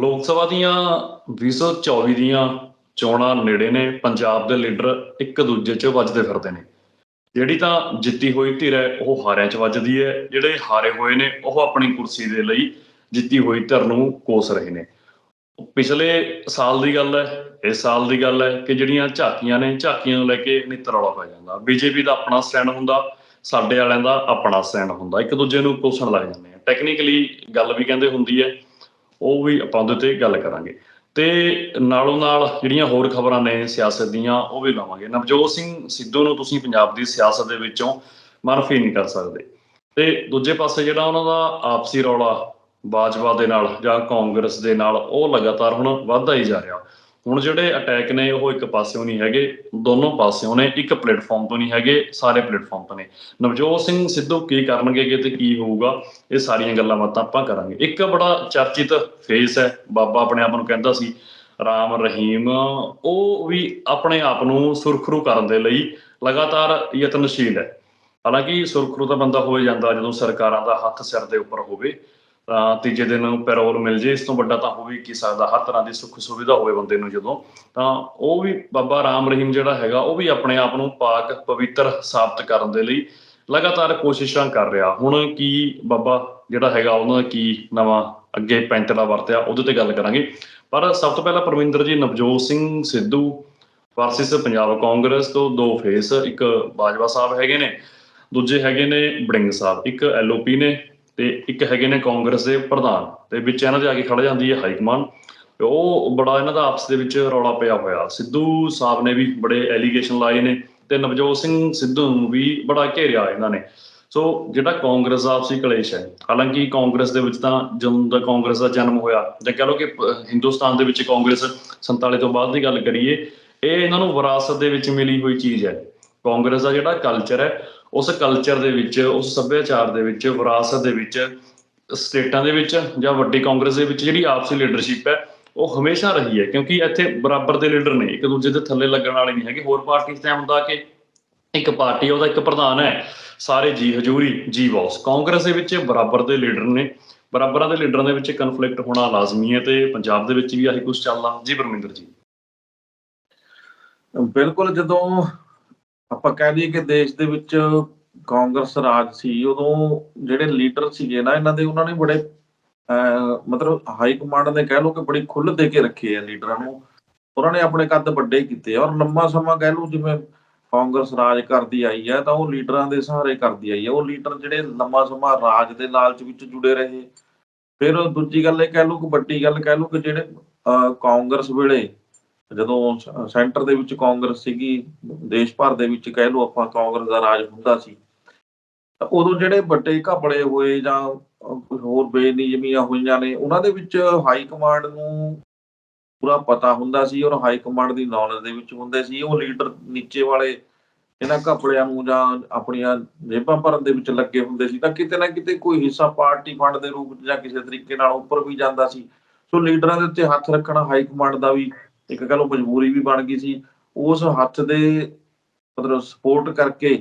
ਲੋਕ ਸਭਾ ਦੀਆਂ 2024 ਦੀਆਂ ਚੋਣਾਂ ਨੇੜੇ ਨੇ, ਪੰਜਾਬ ਦੇ ਲੀਡਰ ਇੱਕ ਦੂਜੇ 'ਚ ਵੱਜਦੇ ਫਿਰਦੇ ਨੇ। ਜਿਹੜੀ ਤਾਂ ਜਿੱਤੀ ਹੋਈ ਧਿਰ ਹੈ, ਉਹ ਹਾਰਿਆਂ 'ਚ ਵੱਜਦੀ ਹੈ। ਜਿਹੜੇ ਹਾਰੇ ਹੋਏ ਨੇ, ਉਹ ਆਪਣੀ ਕੁਰਸੀ ਦੇ ਲਈ ਜਿੱਤੀ ਹੋਈ ਧਿਰ ਨੂੰ ਕੋਸ ਰਹੇ ਨੇ। ਪਿਛਲੇ ਸਾਲ ਦੀ ਗੱਲ ਹੈ, ਇਸ ਸਾਲ ਦੀ ਗੱਲ ਹੈ ਕਿ ਜਿਹੜੀਆਂ ਝਾਕੀਆਂ ਨੇ, ਝਾਕੀਆਂ ਨੂੰ ਲੈ ਕੇ ਨਿੱਤ ਰੌਲਾ ਪੈ ਜਾਂਦਾ। ਬੀਜੇਪੀ ਦਾ ਆਪਣਾ ਸਟੈਂਡ ਹੁੰਦਾ, ਸਾਡੇ ਵਾਲਿਆਂ ਦਾ ਆਪਣਾ ਸਟੈਂਡ ਹੁੰਦਾ। ਇੱਕ ਦੂਜੇ ਨੂੰ ਕੋਸਣ ਲੱਗ ਜਾਂਦੇ ਆ। ਟੈਕਨੀਕਲੀ ਗੱਲ ਵੀ ਕਹਿੰਦੇ ਹੁੰਦੀ ਹੈ ਉਹ ਵੀ ਆਪਾਂ ਉਹਦੇ ਤੇ ਗੱਲ ਕਰਾਂਗੇ। ਤੇ ਨਾਲੋਂ ਨਾਲ ਜਿਹੜੀਆਂ ਹੋਰ ਖਬਰਾਂ ਨੇ ਸਿਆਸਤ ਦੀਆਂ, ਉਹ ਵੀ ਲਾਵਾਂਗੇ। ਨਵਜੋਤ ਸਿੰਘ ਸਿੱਧੂ ਨੂੰ ਤੁਸੀਂ ਪੰਜਾਬ ਦੀ ਸਿਆਸਤ ਦੇ ਵਿੱਚੋਂ ਮਨਫੀ ਨਹੀਂ ਕਰ ਸਕਦੇ। ਤੇ ਦੂਜੇ ਪਾਸੇ ਜਿਹੜਾ ਉਹਨਾਂ ਦਾ ਆਪਸੀ ਰੌਲਾ ਬਾਜਵਾ ਦੇ ਨਾਲ ਜਾਂ ਕਾਂਗਰਸ ਦੇ ਨਾਲ, ਉਹ ਲਗਾਤਾਰ ਹੁਣ ਵੱਧਦਾ ਹੀ ਜਾ ਰਿਹਾ। ਹੁਣ ਜਿਹੜੇ ਅਟੈਕ ਨੇ, ਉਹ ਇੱਕ ਪਾਸਿਓਂ ਨਹੀਂ ਹੈਗੇ, ਦੋਨੋਂ ਪਾਸਿਓਂ ਨੇ, ਇੱਕ ਪਲੇਟਫਾਰਮ ਤੋਂ ਨਹੀਂ ਹੈਗੇ, ਸਾਰੇ ਪਲੇਟਫਾਰਮ ਤੋਂ ਨੇ। ਨਵਜੋਤ ਸਿੰਘ ਸਿੱਧੂ ਕੀ ਕਰਨਗੇ ਕਿ ਤੇ ਕੀ ਹੋਊਗਾ, ਇਹ ਸਾਰੀਆਂ ਗੱਲਾਂ ਬਾਤਾਂ ਆਪਾਂ ਕਰਾਂਗੇ। ਇੱਕ ਬੜਾ ਚਰਚਿਤ ਫੇਸ ਹੈ, ਬਾਬਾ ਆਪਣੇ ਆਪ ਨੂੰ ਕਹਿੰਦਾ ਸੀ, ਰਾਮ ਰਹੀਮ, ਉਹ ਵੀ ਆਪਣੇ ਆਪ ਨੂੰ ਸੁਰਖਰੂ ਕਰਨ ਦੇ ਲਈ ਲਗਾਤਾਰ ਯਤਨਸ਼ੀਲ ਹੈ। ਹਾਲਾਂਕਿ ਸੁਰਖਰੂ ਤਾਂ ਬੰਦਾ ਹੋ ਜਾਂਦਾ, ਜਦੋਂ ਸਰਕਾਰਾਂ ਦਾ ਹੱਥ ਸਿਰ ਦੇ ਉੱਪਰ ਹੋਵੇ ਤਾਂ ਤੀਜੇ ਦਿਨ ਪੈਰੋਲ ਮਿਲ ਜੇ। ਇਸ ਤੋਂ ਵੱਡਾ ਤਾਂ ਹੋ ਵੀ ਕੀ ਸਕਦਾ, ਹਰ ਤਰ੍ਹਾਂ ਦੀ ਸੁੱਖ ਸੁਵਿਧਾ ਹੋਵੇ ਬੰਦੇ ਨੂੰ ਜਦੋਂ। ਤਾਂ ਉਹ ਵੀ ਬਾਬਾ ਰਾਮ ਰਹੀਮ ਜਿਹੜਾ ਹੈਗਾ, ਉਹ ਵੀ ਆਪਣੇ ਆਪ ਨੂੰ ਪਾਕ ਪਵਿੱਤਰ ਸਾਬਤ ਕਰਨ ਦੇ ਲਈ ਲਗਾਤਾਰ ਕੋਸ਼ਿਸ਼ਾਂ ਕਰ ਰਿਹਾ। ਹੁਣ ਕੀ ਬਾਬਾ ਜਿਹੜਾ ਹੈਗਾ, ਉਹਨਾਂ ਦਾ ਕੀ ਨਵਾਂ ਅੱਗੇ ਪੈਂਤਲਾ ਵਰਤਿਆ, ਉਹਦੇ ਤੇ ਗੱਲ ਕਰਾਂਗੇ। ਪਰ ਸਭ ਤੋਂ ਪਹਿਲਾਂ ਪਰਮਿੰਦਰ ਜੀ, ਨਵਜੋਤ ਸਿੰਘ ਸਿੱਧੂ ਵਰਸਸ ਪੰਜਾਬ ਕਾਂਗਰਸ ਤੋਂ ਦੋ ਫੇਸ, ਇੱਕ ਬਾਜਵਾ ਸਾਹਿਬ ਹੈਗੇ ਨੇ, ਦੂਜੇ ਹੈਗੇ ਨੇ ਬੜਿੰਗ ਸਾਹਿਬ, ਇੱਕ ਐਲਓਪੀ ਨੇ। ਤੇ ਇੱਕ ਹੈਗੇ ਨੇ ਕਾਂਗਰਸ ਦੇ ਪ੍ਰਧਾਨ, ਤੇ ਵਿੱਚ ਇਹਨਾਂ ਦੇ ਆ ਕੇ ਖੜ ਜਾਂਦੀ ਹੈ ਹਾਈ ਕਮਾਂਡ ਉਹ ਬੜਾ ਇਹਨਾਂ ਦਾ ਆਪਸ ਦੇ ਵਿੱਚ ਰੌਲਾ ਪਿਆ ਹੋਇਆ। ਸਿੱਧੂ ਸਾਹਿਬ ਨੇ ਵੀ ਬੜੇ ਐਲੀਗੇਸ਼ਨ ਲਾਏ ਨੇ ਤੇ ਨਵਜੋਤ ਸਿੰਘ ਸਿੱਧੂ ਨੂੰ ਵੀ ਬੜਾ ਘੇਰਿਆ ਇਹਨਾਂ ਨੇ। ਸੋ ਜਿਹੜਾ ਕਾਂਗਰਸ ਦਾ ਆਪਸੀ ਕਲੇਸ਼ ਹੈ, ਹਾਲਾਂਕਿ ਕਾਂਗਰਸ ਦੇ ਵਿੱਚ ਤਾਂ ਜਦੋਂ ਦਾ ਕਾਂਗਰਸ ਦਾ ਜਨਮ ਹੋਇਆ ਜਾਂ ਕਹ ਲਓ ਕਿ ਹਿੰਦੁਸਤਾਨ ਦੇ ਵਿੱਚ ਕਾਂਗਰਸ 47 ਤੋਂ ਬਾਅਦ ਦੀ ਗੱਲ ਕਰੀਏ, ਇਹ ਇਹਨਾਂ ਨੂੰ ਵਿਰਾਸਤ ਦੇ ਵਿੱਚ ਮਿਲੀ ਹੋਈ ਚੀਜ਼ ਹੈ। ਕਾਂਗਰਸ ਦਾ ਜਿਹੜਾ ਕਲਚਰ ਹੈ, ਉਸ ਕਲਚਰ ਦੇ ਵਿੱਚ, ਉਸ ਸੱਭਿਆਚਾਰ ਦੇ ਵਿੱਚ, ਵਿਰਾਸਤ ਦੇ ਵਿੱਚ, ਸਟੇਟਾਂ ਦੇ ਵਿੱਚ ਜਾਂ ਵੱਡੀ ਕਾਂਗਰਸ ਦੇ ਵਿੱਚ ਜਿਹੜੀ ਆਪਸੀ ਲੀਡਰਸ਼ਿਪ ਹੈ, ਉਹ ਹਮੇਸ਼ਾ ਰਹੀ ਹੈ। ਕਿਉਂਕਿ ਇੱਥੇ ਬਰਾਬਰ ਦੇ ਲੀਡਰ ਨੇ, ਇੱਕ ਦੂਜੇ ਦੇ ਥੱਲੇ ਲੱਗਣ ਵਾਲੇ ਨਹੀਂ ਹੈਗੇ। ਹੋਰ ਪਾਰਟੀ ਤਾਂ ਹੁੰਦਾ ਕਿ ਇੱਕ ਪਾਰਟੀ ਉਹਦਾ ਇੱਕ ਪ੍ਰਧਾਨ ਹੈ, ਸਾਰੇ ਜੀ ਹਜੂਰੀ, ਜੀ ਬੌਸ ਕਾਂਗਰਸ ਦੇ ਵਿੱਚ ਬਰਾਬਰ ਦੇ ਲੀਡਰ ਨੇ। ਬਰਾਬਰਾਂ ਦੇ ਲੀਡਰਾਂ ਦੇ ਵਿੱਚ ਕਨਫਲਿਕਟ ਹੋਣਾ ਲਾਜ਼ਮੀ ਹੈ ਤੇ ਪੰਜਾਬ ਦੇ ਵਿੱਚ ਵੀ ਆਹੀ ਕੁਝ ਚੱਲਦਾ। ਜੀ ਪਰਮਿੰਦਰ ਜੀ। ਬਿਲਕੁਲ, ਜਦੋਂ ਆਪਾਂ ਕਹਿ ਲਈਏ ਕਿ ਦੇਸ਼ ਦੇ ਵਿੱਚ ਕਾਂਗਰਸ ਰਾਜ ਸੀ ਉਦੋਂ ਜਿਹੜੇ ਲੀਡਰ ਸੀਗੇ ਨਾ ਇਹਨਾਂ ਦੇ ਉਹਨਾਂ ਨੇ ਬੜੇ ਮਤਲਬ ਹਾਈ ਕਮਾਂਡ ਨੇ ਕਹਿ ਲਓ ਕਿ ਬੜੀ ਖੁੱਲ੍ਹ ਦੇ ਕੇ ਰੱਖੇ ਆ ਲੀਡਰਾਂ ਨੂੰ। ਉਹਨਾਂ ਨੇ ਆਪਣੇ ਕੱਦ ਵੱਡੇ ਕੀਤੇ ਔਰ ਲੰਮਾ ਸਮਾਂ ਕਹਿ ਲਓ ਜਿਵੇਂ ਕਾਂਗਰਸ ਰਾਜ ਕਰਦੀ ਆਈ ਹੈ ਤਾਂ ਉਹ ਲੀਡਰਾਂ ਦੇ ਸਹਾਰੇ ਕਰਦੀ ਆਈ ਹੈ ਉਹ ਲੀਡਰ ਜਿਹੜੇ ਲੰਮਾ ਸਮਾਂ ਰਾਜ ਦੇ ਲਾਲਚ ਵਿੱਚ ਜੁੜੇ ਰਹੇ। ਫਿਰ ਦੂਜੀ ਗੱਲ ਇਹ ਕਹਿ ਲਓ ਕਿ ਵੱਡੀ ਗੱਲ ਕਹਿ ਲਓ ਕਿ ਜਿਹੜੇ ਅਹ, ਕਾਂਗਰਸ ਵੇਲੇ ਜਦੋਂ ਸੈਂਟਰ ਦੇ ਵਿੱਚ ਕਾਂਗਰਸ ਸੀਗੀ, ਦੇਸ਼ ਭਰ ਦੇ ਵਿੱਚ ਕਹਿ ਲਓ ਆਪਾਂ ਕਾਂਗਰਸ ਦਾ ਰਾਜ ਹੁੰਦਾ ਸੀ, ਤਾਂ ਉਦੋਂ ਜਿਹੜੇ ਵੱਡੇ ਘਪਲੇ ਹੋਏ ਜਾਂ ਹੋਰ ਬੇਨਿਯਮੀਆਂ ਹੋਈਆਂ ਨੇ, ਉਹਨਾਂ ਦੇ ਵਿੱਚ ਹਾਈ ਕਮਾਂਡ ਨੂੰ ਪੂਰਾ ਪਤਾ ਹੁੰਦਾ ਸੀ ਔਰ ਹਾਈ ਕਮਾਂਡ ਦੀ ਨੌਲੇਜ ਦੇ ਵਿੱਚ ਹੁੰਦੇ ਸੀ, ਉਹ ਲੀਡਰ ਨੀਚੇ ਵਾਲੇ ਇਹਨਾਂ ਘਪਲਿਆਂ ਨੂੰ ਜਾਂ ਆਪਣੀਆਂ ਜੇਬਾਂ ਭਰਨ ਦੇ ਵਿੱਚ ਲੱਗੇ ਹੁੰਦੇ ਸੀ, ਤਾਂ ਕਿਤੇ ਨਾ ਕਿਤੇ ਕੋਈ ਹਿੱਸਾ ਪਾਰਟੀ ਫੰਡ ਦੇ ਰੂਪ ਜਾਂ ਕਿਸੇ ਤਰੀਕੇ ਨਾਲ ਉੱਪਰ ਵੀ ਜਾਂਦਾ ਸੀ, ਸੋ ਲੀਡਰਾਂ ਦੇ ਉੱਤੇ ਹੱਥ ਰੱਖਣਾ ਹਾਈ ਕਮਾਂਡ ਦਾ ਵੀ ਇੱਕ ਕਹ ਲਓ ਮਜਬੂਰੀ ਵੀ ਬਣ ਗਈ ਸੀ, ਉਸ ਹੱਥ ਦੇ ਮਤਲਬ ਸਪੋਰਟ ਕਰਕੇ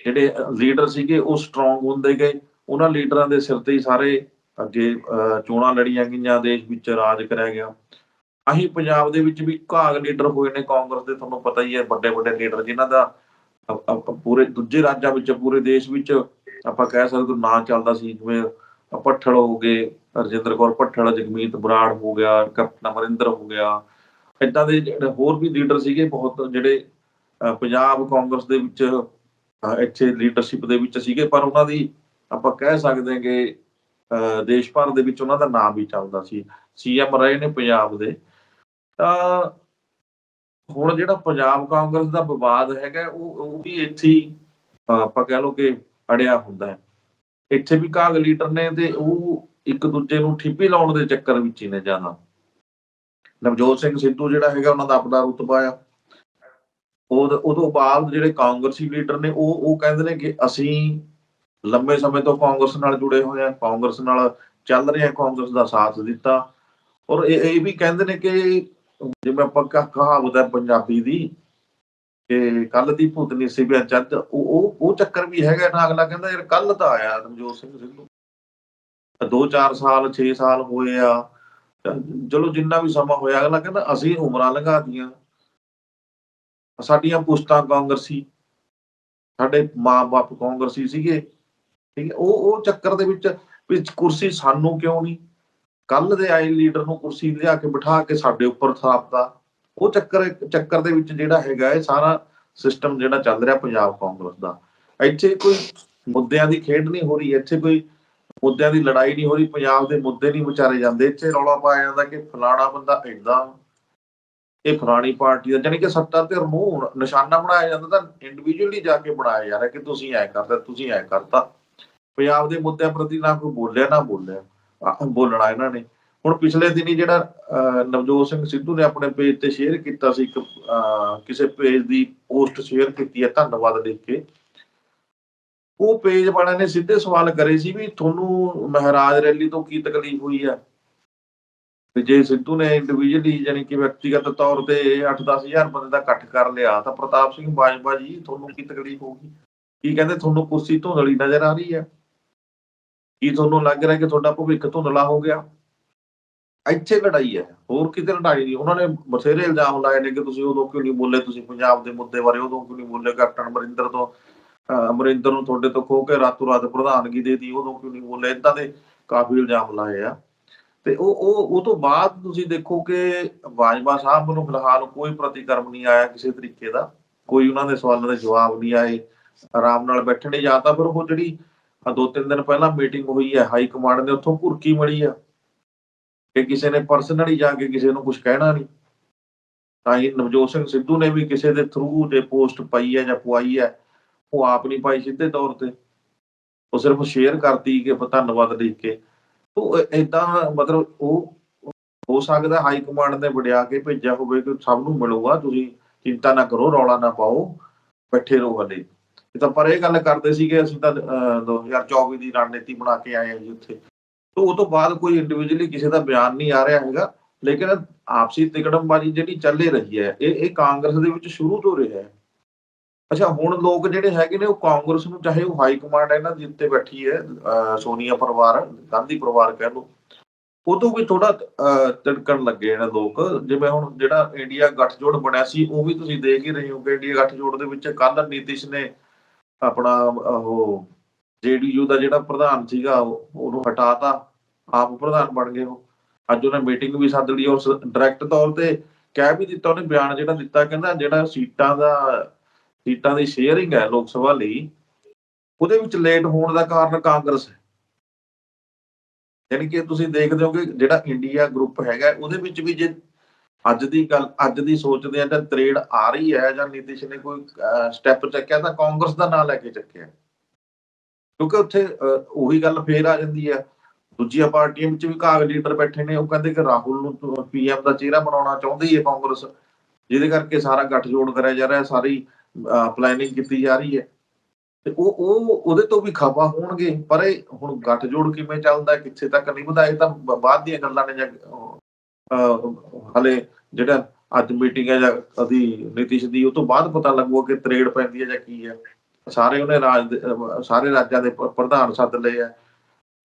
ਜਿਹੜੇ ਲੀਡਰ ਸੀਗੇ ਉਹ ਸਟਰੋਂਗ ਹੁੰਦੇ ਗਏ, ਉਹਨਾਂ ਲੀਡਰਾਂ ਦੇ ਸਿਰ ਤੇ ਹੀ ਸਾਰੇ ਅੱਗੇ ਚੋਣਾਂ ਲੜੀਆਂ ਗਈਆਂ, ਦੇਸ਼ ਵਿੱਚ ਰਾਜ ਕਰਿਆ ਗਿਆ। ਅਸੀਂ ਪੰਜਾਬ ਦੇ ਵਿੱਚ ਵੀ ਘਾਗ ਲੀਡਰ ਹੋਏ ਨੇ, ਕਾਂਗਰਸ ਦੇ ਤੁਹਾਨੂੰ ਪਤਾ ਹੀ ਹੈ, ਵੱਡੇ ਵੱਡੇ ਲੀਡਰ ਜਿਨ੍ਹਾਂ ਦਾ ਪੂਰੇ ਦੂਜੇ ਰਾਜਾਂ ਵਿੱਚ, ਪੂਰੇ ਦੇਸ਼ ਵਿੱਚ ਆਪਾਂ ਕਹਿ ਸਕਦੇ ਹਾਂ ਨਾਂ ਚੱਲਦਾ ਸੀ, ਜਿਵੇਂ ਭੱਠਲ ਹੋ ਗਏ ਰਜਿੰਦਰ ਕੌਰ ਭੱਠਲ ਜਗਮੀਤ ਬਰਾੜ ਹੋ ਗਿਆ, ਕੈਪਟਨ ਅਮਰਿੰਦਰ ਹੋ ਗਿਆ ਏਦਾਂ ਦੇ ਜਿਹੜੇ ਹੋਰ ਵੀ ਲੀਡਰ ਸੀਗੇ ਬਹੁਤ ਜਿਹੜੇ ਪੰਜਾਬ ਕਾਂਗਰਸ ਦੇ ਵਿੱਚ ਇੱਥੇ ਲੀਡਰਸ਼ਿਪ ਦੇ ਵਿੱਚ ਸੀਗੇ ਪਰ ਉਹਨਾਂ ਦੀ ਆਪਾਂ ਕਹਿ ਸਕਦੇ ਹਾਂ ਕਿ ਅਹ, ਦੇਸ਼ ਭਰ ਦੇ ਵਿੱਚ ਉਹਨਾਂ ਦਾ ਨਾਮ ਵੀ ਚੱਲਦਾ ਸੀ। ਸੀਐਮ ਰਹੇ ਨੇ ਪੰਜਾਬ ਦੇ। ਤਾਂ ਹੁਣ ਜਿਹੜਾ ਪੰਜਾਬ ਕਾਂਗਰਸ ਦਾ ਵਿਵਾਦ ਹੈਗਾ ਉਹ ਉਹ ਵੀ ਇੱਥੇ ਆਪਾਂ ਕਹਿ ਲਓ ਕਿ ਅੜਿਆ ਹੁੰਦਾ ਹੈ। ਇੱਥੇ ਵੀ ਕਾਂਗ ਲੀਡਰ ਨੇ ਤੇ ਉਹ ਇੱਕ ਦੂਜੇ ਨੂੰ ਠਿੱਪੀ ਲਾਉਣ ਦੇ ਚੱਕਰ ਵਿੱਚ ਹੀ ਨੇ ਜ਼ਿਆਦਾ। ਨਵਜੋਤ ਸਿੰਘ ਸਿੱਧੂ ਜਿਹੜਾ ਹੈਗਾ ਉਹਨਾਂ ਦਾ ਆਪਣਾ ਰੁਤਬਾ ਆ। ਉਹ ਉਦੋਂ ਬਾਅਦ ਜਿਹੜੇ ਕਾਂਗਰਸੀ ਲੀਡਰ ਨੇ, ਉਹ ਉਹ ਕਹਿੰਦੇ ਨੇ ਕਿ ਅਸੀਂ ਲੰਬੇ ਸਮੇਂ ਤੋਂ ਕਾਂਗਰਸ ਨਾਲ ਜੁੜੇ ਹੋਏ ਆ ਕਾਂਗਰਸ ਨਾਲ ਚੱਲ ਰਹੇ ਆ ਕਾਂਗਰਸ ਦਾ ਸਾਥ ਦਿੱਤਾ। ਔਰ ਇਹ ਇਹ ਵੀ ਕਹਿੰਦੇ ਨੇ ਕਿ ਜਿਵੇਂ ਆਪਾਂ ਕਹਾਵਤ ਹੈ ਪੰਜਾਬੀ ਦੀ ਕਿ ਕੱਲ ਦੀ ਭੂਤਨੀ ਸੀ ਵੀ ਚੱਜ ਉਹ ਉਹ ਉਹ ਚੱਕਰ ਵੀ ਹੈਗਾ ਨਾ। ਅਗਲਾ ਕਹਿੰਦਾ, ਯਾਰ ਕੱਲ ਤਾਂ ਆਇਆ ਨਵਜੋਤ ਸਿੰਘ ਸਿੱਧੂ। 2-4 ਸਾਲ 6 ਸਾਲ ਹੋਏ ਆ। ਚਲੋ ਜਿੰਨਾ ਵੀ ਸਮਾਂ ਹੋਇਆ, ਅਗਲਾ ਕਹਿੰਦਾ ਅਸੀਂ ਉਮਰਾਂ ਲੰਘਾਤੀਆਂ। ਸਾਡੀਆਂ ਪੁਸ਼ਤਾਂ ਕਾਂਗਰਸੀ, ਸਾਡੇ ਮਾਂ-ਬਾਪ ਕਾਂਗਰਸੀ ਸੀਗੇ। ਠੀਕ ਹੈ, ਉਹ ਉਹ ਚੱਕਰ ਦੇ ਵਿੱਚ ਵਿੱਚ ਕੁਰਸੀ ਸਾਨੂੰ ਕਿਉਂ ਨਹੀਂ? ਕੱਲ ਦੇ ਆਏ ਲੀਡਰ ਨੂੰ ਕੁਰਸੀ ਲਿਆ ਕੇ ਬਿਠਾ ਕੇ ਸਾਡੇ ਉੱਪਰ ਥਾਪਦਾ ਉਹ ਚੱਕਰ ਚੱਕਰ ਦੇ ਵਿੱਚ ਜਿਹੜਾ ਹੈਗਾ ਇਹ ਸਾਰਾ ਸਿਸਟਮ ਜਿਹੜਾ ਚੱਲ ਰਿਹਾ ਪੰਜਾਬ ਕਾਂਗਰਸ ਦਾ। ਇੱਥੇ ਕੋਈ ਮੁੱਦਿਆਂ ਦੀ ਖੇਡ ਨਹੀਂ ਹੋ ਰਹੀ, ਇੱਥੇ ਕੋਈ ਮੁੱਦਿਆਂ ਦੀ ਲੜਾਈ ਨਹੀਂ ਹੋ ਰਹੀ ਪੰਜਾਬ ਦੇ ਮੁੱਦੇ ਨਹੀਂ ਵਿਚਾਰੇ ਜਾਂਦੇ ਇੱਥੇ ਰੌਲਾ ਪਾਇਆ ਜਾਂਦਾ ਕਿ ਫਲਾਣਾ ਬੰਦਾ ਏਦਾਂ ਇਹ ਫਲਾਣੀ ਪਾਰਟੀ ਦਾ ਜਾਨੀ ਕਿ ਸੱਤਾ ਧਿਰ ਨੂੰ ਨਿਸ਼ਾਨਾ ਬਣਾਇਆ ਜਾਂਦਾ ਤਾਂ ਇੰਡੀਵਿਜੂਅਲੀ ਜਾ ਕੇ ਬਣਾਇਆ ਜਾ ਰਿਹਾ ਕਿ ਤੁਸੀਂ ਐ ਕਰਦਾ ਤੁਸੀਂ ਐ ਕਰਤਾ। ਪੰਜਾਬ ਦੇ ਮੁੱਦਿਆਂ ਪ੍ਰਤੀ ਨਾ ਕੋਈ ਬੋਲਿਆ ਨਾ ਬੋਲਿਆ ਬੋਲਣਾ ਇਹਨਾਂ ਨੇ। ਹੁਣ ਪਿਛਲੇ ਦਿਨੀ ਜਿਹੜਾ ਅਹ, ਨਵਜੋਤ ਸਿੰਘ ਸਿੱਧੂ ਨੇ ਆਪਣੇ ਪੇਜ ਤੇ ਸ਼ੇਅਰ ਕੀਤਾ ਸੀ ਇੱਕ ਅਹ, ਕਿਸੇ ਪੇਜ ਦੀ ਪੋਸਟ ਸ਼ੇਅਰ ਕੀਤੀ ਹੈ ਧੰਨਵਾਦ ਲਿਖ ਕੇ। ਉਹ ਪੇਜ ਵਾਲਿਆਂ ਨੇ ਸਿੱਧੇ ਸਵਾਲ ਕਰੇ ਸੀ ਵੀ ਤੁਹਾਨੂੰ ਮਹਾਰਾਜ ਰੈਲੀ ਤੋਂ ਕੀ ਤਕਲੀਫ ਹੋਈ ਆ? ਤੇ ਜੇ ਸਿੱਧੂ ਨੇ ਇੰਡੀਵਿਜੂਅਲੀ ਯਾਨੀ ਕਿ ਵਿਅਕਤੀਗਤ ਤੌਰ ਤੇ 8-10 ਬੰਦੇ ਦਾ ਇਕੱਠ ਕਰ ਲਿਆ, ਤਾਂ ਪ੍ਰਤਾਪ ਸਿੰਘ ਬਾਜਵਾ ਜੀ, ਤੁਹਾਨੂੰ ਕੀ ਤਕਲੀਫ ਹੋਊਗੀ ਕੀ ਕਹਿੰਦੇ, ਤੁਹਾਨੂੰ ਕੁਰਸੀ ਧੁੰਦਲੀ ਨਜ਼ਰ ਆ ਰਹੀ ਹੈ ਕੀ ਤੁਹਾਨੂੰ ਲੱਗ ਰਿਹਾ ਕਿ ਤੁਹਾਡਾ ਭਵਿੱਖ ਧੁੰਦਲਾ ਹੋ ਗਿਆ? ਇੱਥੇ ਲੜਾਈ ਹੈ, ਹੋਰ ਕਿਤੇ ਲੜਾਈ ਨਹੀਂ। ਉਹਨਾਂ ਨੇ ਬਥੇਰੇ ਇਲਜ਼ਾਮ ਲਾਏ ਨੇ ਕਿ ਤੁਸੀਂ ਉਦੋਂ ਕਿਉਂ ਨਹੀਂ ਬੋਲੇ? ਤੁਸੀਂ ਪੰਜਾਬ ਦੇ ਮੁੱਦੇ ਬਾਰੇ ਉਦੋਂ ਕਿਉਂ ਨਹੀਂ ਬੋਲੇ? ਕੈਪਟਨ ਅਮਰਿੰਦਰ ਤੋਂ ਅਮਰਿੰਦਰ ਨੂੰ ਤੁਹਾਡੇ ਤੋਂ ਖੋ ਕੇ ਰਾਤੋਂ ਰਾਤ ਪ੍ਰਧਾਨਗੀ ਦੇ ਦਿੱਤੀ, ਉਦੋਂ ਕਿਉਂ ਨਹੀਂ ਬੋਲੇ? ਇਦਾਂ ਦੇ ਕਾਫੀ ਇਲਜ਼ਾਮ ਲਾਏ ਆ। ਤੇ ਉਹ ਉਹ ਉਹ ਤੋਂ ਬਾਅਦ ਤੁਸੀਂ ਦੇਖੋ ਕਿ ਬਾਜਵਾ ਸਾਹਿਬ ਵੱਲੋਂ ਫਿਲਹਾਲ ਕੋਈ ਪ੍ਰਤੀਕਰਮ ਨਹੀਂ ਆਇਆ ਕਿਸੇ ਤਰੀਕੇ ਦਾ। ਕੋਈ ਉਹਨਾਂ ਦੇ ਸਵਾਲਾਂ ਦੇ ਜਵਾਬ ਨਹੀਂ ਆਏ। ਆਰਾਮ ਨਾਲ ਬੈਠਣੇ ਜਾਂ ਤਾਂ ਫਿਰ ਉਹ ਜਿਹੜੀ ਦੋ ਤਿੰਨ ਦਿਨ ਪਹਿਲਾਂ ਮੀਟਿੰਗ ਹੋਈ ਹੈ, ਹਾਈ ਕਮਾਂਡ ਨੇ ਉੱਥੋਂ ਘੁਰਕੀ ਮਿਲੀ ਆ। ਕਿ ਕਿਸੇ ਨੇ ਪਰਸਨਲੀ ਜਾ ਕੇ ਕਿਸੇ ਨੂੰ ਕੁਝ ਕਹਿਣਾ ਨਹੀਂ। ਤਾਂ ਹੀ ਨਵਜੋਤ ਸਿੰਘ ਸਿੱਧੂ ਨੇ ਵੀ ਕਿਸੇ ਦੇ ਥਰੂ ਜੇ ਪੋਸਟ ਪਾਈ ਹੈ ਜਾਂ ਪਵਾਈ ਹੈ। ਉਹ ਆਪ ਨਹੀਂ ਪਾਈ ਸਿੱਧੇ ਤੌਰ ਤੇ। ਉਹ ਸਿਰਫ ਸ਼ੇਅਰ ਕਰਤੀ ਕਿ ਧੰਨਵਾਦ ਲਿਖ ਕੇ। ਉਹ ਇਦਾਂ ਮਤਲਬ ਉਹ ਹੋ ਸਕਦਾ ਹਾਈ ਕਮਾਂਡ ਨੇ ਵੜਿਆ ਕੇ ਭੇਜਿਆ ਹੋਵੇ ਕਿ ਸਭ ਨੂੰ ਮਿਲੂਗਾ ਤੁਸੀਂ ਚਿੰਤਾ ਨਾ ਕਰੋ ਰੌਲਾ ਨਾ ਪਾਓ ਬੈਠੇ ਰਹੋ ਹਲੇ। ਇਹ ਤਾਂ ਪਰ ਇਹ ਗੱਲ ਕਰਦੇ ਸੀਗੇ ਅਸੀਂ ਤਾਂ ਅਹ, 2024 ਦੀ ਰਣਨੀਤੀ ਬਣਾ ਕੇ ਆਏ ਹਾਂ ਜੀ ਉੱਥੇ। ਤੋਂ ਉਹ ਤੋਂ ਬਾਅਦ ਕੋਈ ਇੰਡੀਵਿਜੂਅਲੀ ਕਿਸੇ ਦਾ ਬਿਆਨ ਨਹੀਂ ਆ ਰਿਹਾ ਹੈਗਾ। ਲੇਕਿਨ ਆਪਸੀ ਤਿਕੜਮਬਾਜ਼ੀ ਜਿਹੜੀ ਚੱਲੇ ਰਹੀ ਹੈ ਇਹ ਇਹ ਕਾਂਗਰਸ ਦੇ ਵਿੱਚ ਸ਼ੁਰੂ ਤੋਂ ਰਿਹਾ ਹੈ। ਅੱਛਾ, ਹੁਣ ਲੋਕ ਜਿਹੜੇ ਹੈਗੇ ਨੇ ਉਹ ਕਾਂਗਰਸ ਨੂੰ, ਚਾਹੇ ਉਹ ਹਾਈ ਕਮਾਂਡ ਇਹਨਾਂ ਦੀ ਉੱਤੇ ਬੈਠੀ ਹੈ ਸੋਨੀਆ ਪਰਿਵਾਰ, ਗਾਂਧੀ ਪਰਿਵਾਰ ਕਹਿ ਲਓ, ਉਦੋਂ ਵੀ ਥੋੜਾ ਤਿੜਕਣ ਲੱਗੇ ਨੇ ਲੋਕ। ਜਿਵੇਂ ਹੁਣ ਜਿਹੜਾ ਇੰਡੀਆ ਗੱਠਜੋੜ ਬਣਿਆ ਸੀ, ਉਹ ਵੀ ਤੁਸੀਂ ਦੇਖ ਹੀ ਰਹੇ ਹੋ ਕਿ ਇੰਡੀਆ ਗੱਠਜੋੜ ਦੇ ਵਿੱਚ ਕੱਲ ਨੀਤਿਸ਼ ਨੇ ਆਪਣਾ, ਉਹ ਜੇਡੀਯੂ ਦਾ ਜਿਹੜਾ ਪ੍ਰਧਾਨ ਸੀਗਾ, ਉਹ- ਉਹਨੂੰ ਹਟਾਤਾ, ਆਪ ਪ੍ਰਧਾਨ ਬਣ ਗਏ ਉਹ। ਅੱਜ ਉਹਨੇ ਮੀਟਿੰਗ ਵੀ ਸੱਦ ਲਈ, ਔਰ ਡਾਇਰੈਕਟ ਤੌਰ ਤੇ ਕਹਿ ਵੀ ਦਿੱਤਾ, ਉਹਨੇ ਬਿਆਨ ਜਿਹੜਾ ਦਿੱਤਾ, ਕਹਿੰਦਾ ਜਿਹੜਾ ਸੀਟਾਂ ਦਾ ਸੀਟਾਂ ਦੀ ਸ਼ੇਅਰਿੰਗ ਹੈ ਲੋਕ ਸਭਾ ਲਈ। ਉਹਦੇ ਵਿੱਚ ਲੇਟ ਹੋਣ ਦਾ ਕਾਰਨ ਕਾਂਗਰਸ ਹੈ। ਯਾਨੀ ਕਿ ਤੁਸੀਂ ਦੇਖਦੇ ਹੋ ਕਿ ਜਿਹੜਾ ਇੰਡੀਆ ਗਰੁੱਪ ਹੈਗਾ, ਉਹਦੇ ਵਿੱਚ ਵੀ ਜੇ ਅੱਜ ਦੀ ਗੱਲ, ਅੱਜ ਦੀ ਸੋਚਦੇ ਆ ਤਾਂ ਤਰੇੜ ਆ ਰਹੀ ਹੈ ਜਾਂ ਨੀਤਿਸ਼ ਨੇ ਕੋਈ ਸਟੈਪ ਚੱਕਿਆ ਤਾਂ ਕਾਂਗਰਸ ਦਾ ਨਾਂ ਲੈ ਕੇ ਚੱਕਿਆ। ਕਿਉਂਕਿ ਉੱਥੇ ਉਹੀ ਗੱਲ ਫੇਰ ਆ ਜਾਂਦੀ ਹੈ। ਦੂਜੀਆਂ ਪਾਰਟੀਆਂ ਵਿੱਚ ਵੀ ਕਾਗ ਲੀਡਰ ਬੈਠੇ ਨੇ, ਉਹ ਕਹਿੰਦੇ ਕਿ ਰਾਹੁਲ ਨੂੰ ਪੀਐਮ ਦਾ ਚਿਹਰਾ ਬਣਾਉਣਾ ਚਾਹੁੰਦੀ ਹੈ ਕਾਂਗਰਸ। ਜਿਹਦੇ ਕਰਕੇ ਸਾਰਾ ਗੱਠਜੋੜ ਕਰਿਆ ਜਾ ਰਿਹਾ, ਸਾਰੀ ਪਲੈਨਿੰਗ ਕੀਤੀ ਜਾ ਰਹੀ ਹੈ। ਤੇ ਉਹ ਉਹ ਉਹਦੇ ਤੋਂ ਵੀ ਖਫਾ ਹੋਣਗੇ, ਪਰ ਇਹ ਹੁਣ ਗੱਠਜੋੜ ਕਿਵੇਂ ਚੱਲਦਾ ਕਿੱਥੇ ਤੱਕ ਨਹੀਂ ਵਧਾਏ ਤਾਂ ਬਾਅਦ ਦੀਆਂ ਗੱਲਾਂ ਨੇ ਜਾਂ ਹਲੇ ਜਿਹੜਾ ਅੱਜ ਮੀਟਿੰਗ ਹੈ ਜਾਂ ਅਦੀ ਨੀਤਿਸ਼ ਦੀ, ਉਹ ਤੋਂ ਬਾਅਦ ਪਤਾ ਲੱਗੂਗਾ ਕਿ ਤਰੇੜ ਪੈਂਦੀ ਹੈ ਜਾਂ ਕੀ ਹੈ। ਸਾਰੇ ਉਹਨੇ ਰਾਜ ਦੇ- ਸਾਰੇ ਰਾਜਾਂ ਦੇ ਪ੍ਰਧਾਨ ਸੱਦ ਲਏ ਆ।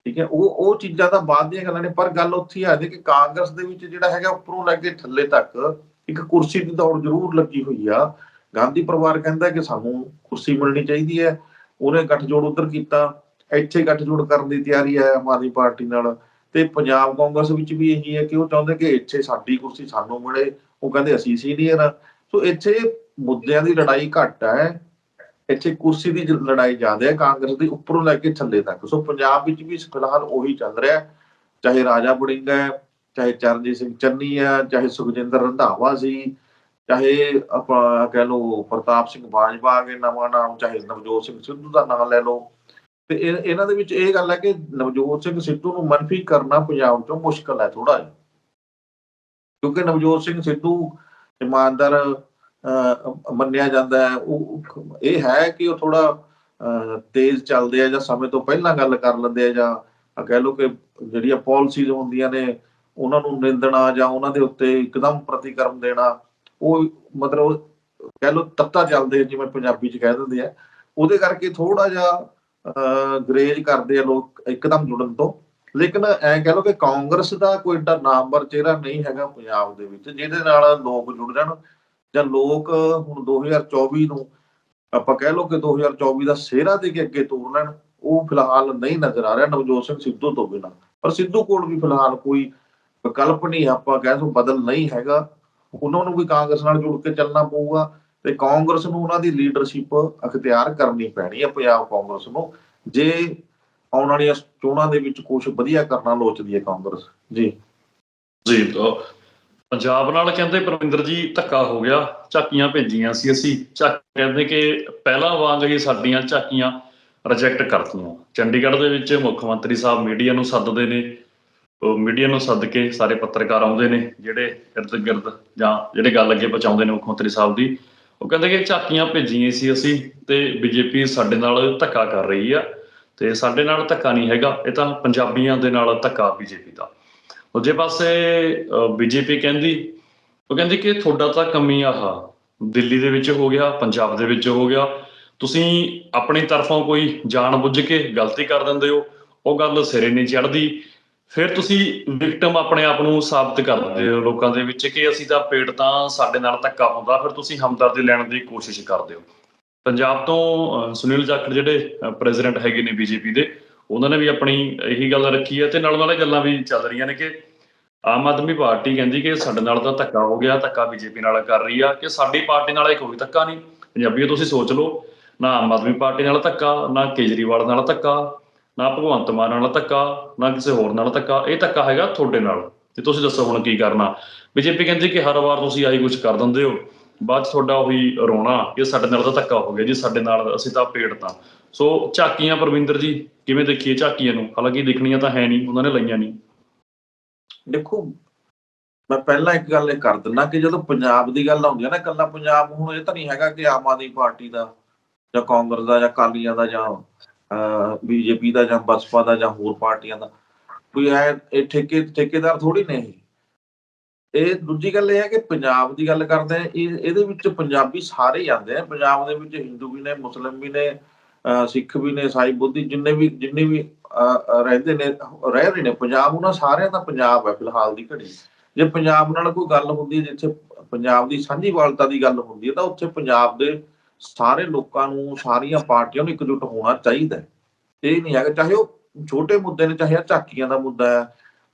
ਠੀਕ ਹੈ, ਉਹ ਉਹ ਚੀਜ਼ਾਂ ਤਾਂ ਬਾਅਦ ਦੀਆਂ ਗੱਲਾਂ ਨੇ, ਪਰ ਗੱਲ ਉੱਥੇ ਆ ਜਾਂਦੀ ਕਿ ਕਾਂਗਰਸ ਦੇ ਵਿੱਚ ਜਿਹੜਾ ਹੈਗਾ, ਉੱਪਰੋਂ ਲੈ ਕੇ ਥੱਲੇ ਤੱਕ ਇੱਕ ਕੁਰਸੀ ਦੀ ਦੌੜ ਜ਼ਰੂਰ ਲੱਗੀ ਹੋਈ ਆ। ਗਾਂਧੀ ਪਰਿਵਾਰ ਕਹਿੰਦਾ ਕਿ ਸਾਨੂੰ ਕੁਰਸੀ ਮਿਲਣੀ ਚਾਹੀਦੀ ਹੈ, ਉਹਨੇ ਗੱਠਜੋੜ ਉਧਰ ਕੀਤਾ, ਇੱਥੇ ਗੱਠਜੋੜ ਕਰਨ ਦੀ ਤਿਆਰੀ ਹੈ ਆਮ ਆਦਮੀ ਪਾਰਟੀ ਨਾਲ, ਤੇ ਪੰਜਾਬ ਕਾਂਗਰਸ ਵਿੱਚ ਵੀ ਇਹੀ ਹੈ ਕਿ ਉਹ ਚਾਹੁੰਦੇ ਕਿ ਇੱਥੇ ਸਾਡੀ ਕੁਰਸੀ ਸਾਨੂੰ ਮਿਲੇ, ਉਹ ਕਹਿੰਦੇ ਅਸੀਂ ਸੀਨੀਅਰ ਆ ਸੋ ਇੱਥੇ ਮੁੱਦਿਆਂ ਦੀ ਲੜਾਈ ਘੱਟ ਹੈ, ਇੱਥੇ ਕੁਰਸੀ ਦੀ ਲੜਾਈ ਜ਼ਿਆਦਾ ਹੈ, ਕਾਂਗਰਸ ਦੀ ਉੱਪਰੋਂ ਲੈ ਕੇ ਥੱਲੇ ਤੱਕ, ਸੋ ਪੰਜਾਬ ਵਿੱਚ ਵੀ ਫਿਲਹਾਲ ਉਹੀ ਚੱਲ ਰਿਹਾ, ਚਾਹੇ ਰਾਜਾ ਬੜਿੰਗ ਹੈ, ਚਾਹੇ ਚਰਨਜੀਤ ਸਿੰਘ ਚੰਨੀ ਹੈ, ਚਾਹੇ ਸੁਖਜਿੰਦਰ ਰੰਧਾਵਾ ਸੀ ਚਾਹੇ ਆਪਾਂ ਕਹਿ ਲਓ ਪ੍ਰਤਾਪ ਸਿੰਘ ਬਾਜਵਾ ਆ ਗਏ ਨਵਾਂ ਨਾਮ ਚਾਹੇ ਨਵਜੋਤ ਸਿੰਘ ਸਿੱਧੂ ਦਾ ਨਾਮ ਲੈ ਲਓ। ਤੇ ਇਹ- ਇਹਨਾਂ ਦੇ ਵਿੱਚ ਇਹ ਗੱਲ ਹੈ ਕਿ ਨਵਜੋਤ ਸਿੰਘ ਸਿੱਧੂ ਨੂੰ ਮਨਫੀ ਕਰਨਾ ਪੰਜਾਬ ਚੋਂ ਮੁਸ਼ਕਲ ਹੈ ਥੋੜਾ ਜਿਹਾ। ਕਿਉਂਕਿ ਨਵਜੋਤ ਸਿੰਘ ਸਿੱਧੂ ਇਮਾਨਦਾਰ ਅਹ, ਮੰਨਿਆ ਜਾਂਦਾ ਹੈ। ਉਹ ਇਹ ਹੈ ਕਿ ਉਹ ਥੋੜਾ ਤੇਜ਼ ਚੱਲਦੇ ਆ ਜਾਂ ਸਮੇਂ ਤੋਂ ਪਹਿਲਾਂ ਗੱਲ ਕਰ ਲੈਂਦੇ ਆ ਜਾਂ ਕਹਿ ਲਓ ਕਿ ਜਿਹੜੀਆਂ ਪਾਲਿਸੀਜ਼ ਹੁੰਦੀਆਂ ਨੇ ਉਹਨਾਂ ਨੂੰ ਨਿੰਦਣਾ ਜਾਂ ਉਹਨਾਂ ਦੇ ਉੱਤੇ ਇੱਕਦਮ ਪ੍ਰਤੀਕਰਮ ਦੇਣਾ। ਉਹ ਮਤਲਬ ਕਹਿ ਲਓ ਤੱਤਾ ਚੱਲਦੇ ਜਿਵੇਂ ਪੰਜਾਬੀ ਚ ਕਹਿ ਦਿੰਦੇ ਆ। ਉਹਦੇ ਕਰਕੇ ਥੋੜਾ ਜਿਹਾ ਗਰੇਜ ਕਰਦੇ ਆ ਲੋਕ ਇੱਕਦਮ ਜੁੜਨ ਤੋਂ। ਲੇਕਿਨ ਐ ਕਹਿ ਲਓ ਕਿ ਕਾਂਗਰਸ ਦਾ ਕੋਈ ਏਡਾ ਨਾਮਵਰ ਚਿਹਰਾ ਨਹੀਂ ਹੈਗਾ ਪੰਜਾਬ ਦੇ ਵਿੱਚ, ਜਿਹਦੇ ਨਾਲ ਲੋਕ ਜੁੜ ਜਾਣ। ਜਾਂ ਲੋਕ ਹੁਣ 2024 ਨੂੰ ਆਪਾਂ ਕਹਿ ਲਓ ਕਿ 2024 ਦਾ ਸਿਹਰਾ ਦੇ ਕੇ ਅੱਗੇ ਤੋਰ ਲੈਣ, ਉਹ ਫਿਲਹਾਲ ਨਹੀਂ ਨਜ਼ਰ ਆ ਰਿਹਾ ਨਵਜੋਤ ਸਿੰਘ ਸਿੱਧੂ ਤੋਂ ਬਿਨਾਂ। ਪਰ ਸਿੱਧੂ ਕੋਲ ਵੀ ਫਿਲਹਾਲ ਕੋਈ ਵਿਕਲਪ ਨਹੀਂ, ਆਪਾਂ ਕਹਿ ਸੋ ਬਦਲ ਨਹੀਂ ਹੈਗਾ। ਉਹਨਾਂ ਨੂੰ ਵੀ ਕਾਂਗਰਸ ਨਾਲ ਜੁੜ ਕੇ ਚੱਲਣਾ ਪਊਗਾ ਤੇ ਕਾਂਗਰਸ ਨੂੰ ਉਹਨਾਂ ਦੀ ਲੀਡਰਸ਼ਿਪ ਅਖਤਿਆਰ ਕਰਨੀ ਪੈਣੀ ਹੈ ਪੰਜਾਬ ਕਾਂਗਰਸ ਨੂੰ। ਜੇ ਆਉਣ ਵਾਲੀਆਂ ਚੋਣਾਂ ਦੇ ਵਿੱਚ ਕੁਝ ਵਧੀਆ ਕਰਨਾ ਲੋਚਦੀ ਹੈ ਕਾਂਗਰਸ। ਜੀ। ਜੀ ਪੰਜਾਬ ਨਾਲ ਕਹਿੰਦੇ ਪਰਮਿੰਦਰ ਜੀ ਧੱਕਾ ਹੋ ਗਿਆ, ਝਾਕੀਆਂ ਭੇਜੀਆਂ ਸੀ ਅਸੀਂ। ਝਾਕ ਕਹਿੰਦੇ ਕਿ ਪਹਿਲਾਂ ਵਾਂਗ ਹੀ ਸਾਡੀਆਂ ਝਾਕੀਆਂ ਰਿਜੈਕਟ ਕਰਤੀਆਂ। ਚੰਡੀਗੜ੍ਹ ਦੇ ਵਿੱਚ ਮੁੱਖ ਮੰਤਰੀ ਸਾਹਿਬ ਮੀਡੀਆ ਨੂੰ ਸੱਦਦੇ ਨੇ। ਉਹ ਮੀਡੀਆ ਨੂੰ ਸੱਦ ਕੇ ਸਾਰੇ ਪੱਤਰਕਾਰ ਆਉਂਦੇ ਨੇ, ਜਿਹੜੇ ਇਰਦ ਗਿਰਦ ਜਾਂ ਜਿਹੜੇ ਗੱਲ ਅੱਗੇ ਪਹੁੰਚਾਉਂਦੇ ਨੇ ਮੁੱਖ ਮੰਤਰੀ ਸਾਹਿਬ ਦੀ, ਉਹ ਕਹਿੰਦੇ ਕਿ ਝਾਕੀਆਂ ਭੇਜੀਆਂ ਸੀ ਅਸੀਂ ਤੇ ਬੀਜੇਪੀ ਸਾਡੇ ਨਾਲ ਧੱਕਾ ਕਰ ਰਹੀ ਆ ਤੇ ਸਾਡੇ ਨਾਲ ਧੱਕਾ ਨਹੀਂ ਹੈਗਾ, ਇਹ ਤਾਂ ਪੰਜਾਬੀਆਂ ਦੇ ਨਾਲ ਧੱਕਾ ਬੀਜੇਪੀ ਦਾ। ਦੂਜੇ ਪਾਸੇ ਬੀਜੇਪੀ ਕਹਿੰਦੀ, ਉਹ ਕਹਿੰਦੀ ਕਿ ਤੁਹਾਡਾ ਤਾਂ ਕਮੀ ਆਹ, ਦਿੱਲੀ ਦੇ ਵਿੱਚ ਹੋ ਗਿਆ, ਪੰਜਾਬ ਦੇ ਵਿੱਚ ਹੋ ਗਿਆ, ਤੁਸੀਂ ਆਪਣੀ ਤਰਫੋਂ ਕੋਈ ਜਾਣ ਬੁੱਝ ਕੇ ਗਲਤੀ ਕਰ ਦਿੰਦੇ ਹੋ, ਉਹ ਗੱਲ ਸਿਰੇ ਨਹੀਂ ਚੜਦੀ ਫਿਰ ਤੁਸੀਂ ਵਿਕਟਮ ਆਪਣੇ ਆਪ ਨੂੰ ਸਾਬਤ ਕਰ ਦਿੰਦੇ ਹੋ ਲੋਕਾਂ ਦੇ ਵਿੱਚ ਕਿ ਅਸੀਂ ਤਾਂ ਪੇਟ ਤਾਂ ਸਾਡੇ ਨਾਲ ਧੱਕਾ ਹੁੰਦਾ ਫਿਰ ਤੁਸੀਂ ਹਮਦਰਦੀ ਲੈਣ ਦੀ ਕੋਸ਼ਿਸ਼ ਕਰਦੇ ਹੋ। ਪੰਜਾਬ ਤੋਂ ਸੁਨੀਲ ਜਾਖੜ ਜਿਹੜੇ ਪ੍ਰੈਜ਼ੀਡੈਂਟ ਹੈਗੇ ਨੇ ਬੀਜੇਪੀ ਦੇ ਉਹਨਾਂ ਨੇ ਵੀ ਆਪਣੀ ਇਹੀ ਗੱਲ ਰੱਖੀ ਹੈ ਤੇ ਨਾਲ ਨਾਲੇ ਗੱਲਾਂ ਵੀ ਚੱਲ ਰਹੀਆਂ ਨੇ ਕਿ ਆਮ ਆਦਮੀ ਪਾਰਟੀ ਕਹਿੰਦੀ ਕਿ ਸਾਡੇ ਨਾਲ ਤਾਂ ਧੱਕਾ ਹੋ ਗਿਆ ਧੱਕਾ ਬੀਜੇਪੀ ਨਾਲ ਕਰ ਰਹੀ ਆ ਕਿ ਸਾਡੀ ਪਾਰਟੀ ਨਾਲ ਇਹ ਕੋਈ ਧੱਕਾ ਨਹੀਂ। ਪੰਜਾਬੀਓ ਤੁਸੀਂ ਸੋਚ ਲਓ ਨਾ ਆਮ ਆਦਮੀ ਪਾਰਟੀ ਨਾਲ ਧੱਕਾ ਨਾ ਕੇਜਰੀਵਾਲ ਨਾਲ ਧੱਕਾ ਨਾ ਭਗਵੰਤ ਮਾਨ ਨਾਲ ਧੱਕਾ, ਨਾ ਕਿਸੇ ਹੋਰ ਨਾਲ ਧੱਕਾ, ਇਹ ਧੱਕਾ ਹੈਗਾ ਤੁਹਾਡੇ ਨਾਲ। ਤੇ ਤੁਸੀਂ ਦੱਸੋ ਹੁਣ ਕੀ ਕਰਨਾ। ਬੀਜੇਪੀ ਕਹਿੰਦੀ ਕਿ ਹਰ ਵਾਰ ਤੁਸੀਂ ਆਹੀ ਕੁਝ ਕਰ ਦਿੰਦੇ ਹੋ। ਬਾਅਦ ਤੁਹਾਡਾ ਉਹੀ ਰੋਣਾ ਕਿ ਸਾਡੇ ਨਾਲ ਤਾਂ ਧੱਕਾ ਹੋ ਗਿਆ ਜੀ, ਸਾਡੇ ਨਾਲ ਅਸੀਂ ਤਾਂ ਪੇੜ ਤਾਂ। ਸੋ ਝਾਕੀਆਂ ਪਰਵਿੰਦਰ ਜੀ, ਕਿਵੇਂ ਦੇਖੀਏ ਝਾਕੀਆਂ ਨੂੰ? ਹਾਲਾਂਕਿ ਦੇਖਣੀਆਂ ਤਾਂ ਹੈ ਨਹੀਂ, ਉਹਨਾਂ ਨੇ ਲਈਆਂ ਨਹੀਂ। ਦੇਖੋ, ਮੈਂ ਪਹਿਲਾਂ ਇੱਕ ਗੱਲ ਇਹ ਕਰ ਦਿੰਦਾ ਕਿ ਜਦੋਂ ਪੰਜਾਬ ਦੀ ਗੱਲ ਆਉਂਦੀ ਹੈ ਨਾ, ਇਕੱਲਾ ਪੰਜਾਬ ਹੁਣ ਇਹ ਤਾਂ ਨਹੀਂ ਹੈਗਾ ਕਿ ਆਮ ਆਦਮੀ ਪਾਰਟੀ ਦਾ, ਜਾਂ ਕਾਂਗਰਸ ਦਾ, ਜਾਂ ਕਾਲੀਆਂ ਦਾ, ਜਾਂ ਬੀਜੇਪੀ ਦਾ ਜਾਂ ਬਸਪਾ ਦਾ ਜਾਂ ਹੋਰ ਪਾਰਟੀਆਂ ਦਾ। ਕੋਈ ਐ ਇਹ ਠੇਕੇ, ਠੇਕੇਦਾਰ ਥੋੜੀ ਨੇ ਇਹ। ਇਹ ਦੂਜੀ ਗੱਲ ਇਹ ਹੈ ਕਿ ਪੰਜਾਬ ਦੀ ਗੱਲ ਕਰਦੇ ਆ ਇਹ, ਇਹਦੇ ਵਿੱਚ ਪੰਜਾਬੀ ਸਾਰੇ ਹੀ ਆਉਂਦੇ ਆ। ਪੰਜਾਬ ਦੇ ਵਿੱਚ ਹਿੰਦੂ ਵੀ ਨੇ, ਮੁਸਲਿਮ ਵੀ ਨੇ ਸਿੱਖ ਵੀ ਨੇ, ਸਾਈ ਬੁੱਧੀ ਜਿੰਨੇ ਵੀ ਜਿੰਨੇ ਵੀ ਰਹਿੰਦੇ ਨੇ, ਰਹਿ ਰਹੇ ਨੇ, ਪੰਜਾਬ ਉਹਨਾਂ ਸਾਰਿਆਂ ਦਾ ਪੰਜਾਬ ਹੈ ਫਿਲਹਾਲ ਦੀ ਘੜੀ। ਜੇ ਪੰਜਾਬ ਨਾਲ ਕੋਈ ਗੱਲ ਹੁੰਦੀ ਹੈ, ਜਿੱਥੇ ਪੰਜਾਬ ਦੀ ਸਾਂਝੀਵਾਲਤਾ ਦੀ ਗੱਲ ਹੁੰਦੀ ਹੈ, ਤਾਂ ਉੱਥੇ ਪੰਜਾਬ ਦੇ ਸਾਰੇ ਲੋਕਾਂ ਨੂੰ ਸਾਰੀਆਂ ਪਾਰਟੀਆਂ ਨੂੰ ਇਕਜੁੱਟ ਹੋਣਾ ਚਾਹੀਦਾ ਹੈ। ਇਹ ਨਹੀਂ ਹੈਗਾ ਚਾਹੇ ਉਹ ਛੋਟੇ ਮੁੱਦੇ ਨੇ ਚਾਹੇ ਝਾਕੀਆਂ ਦਾ ਮੁੱਦਾ ਹੈ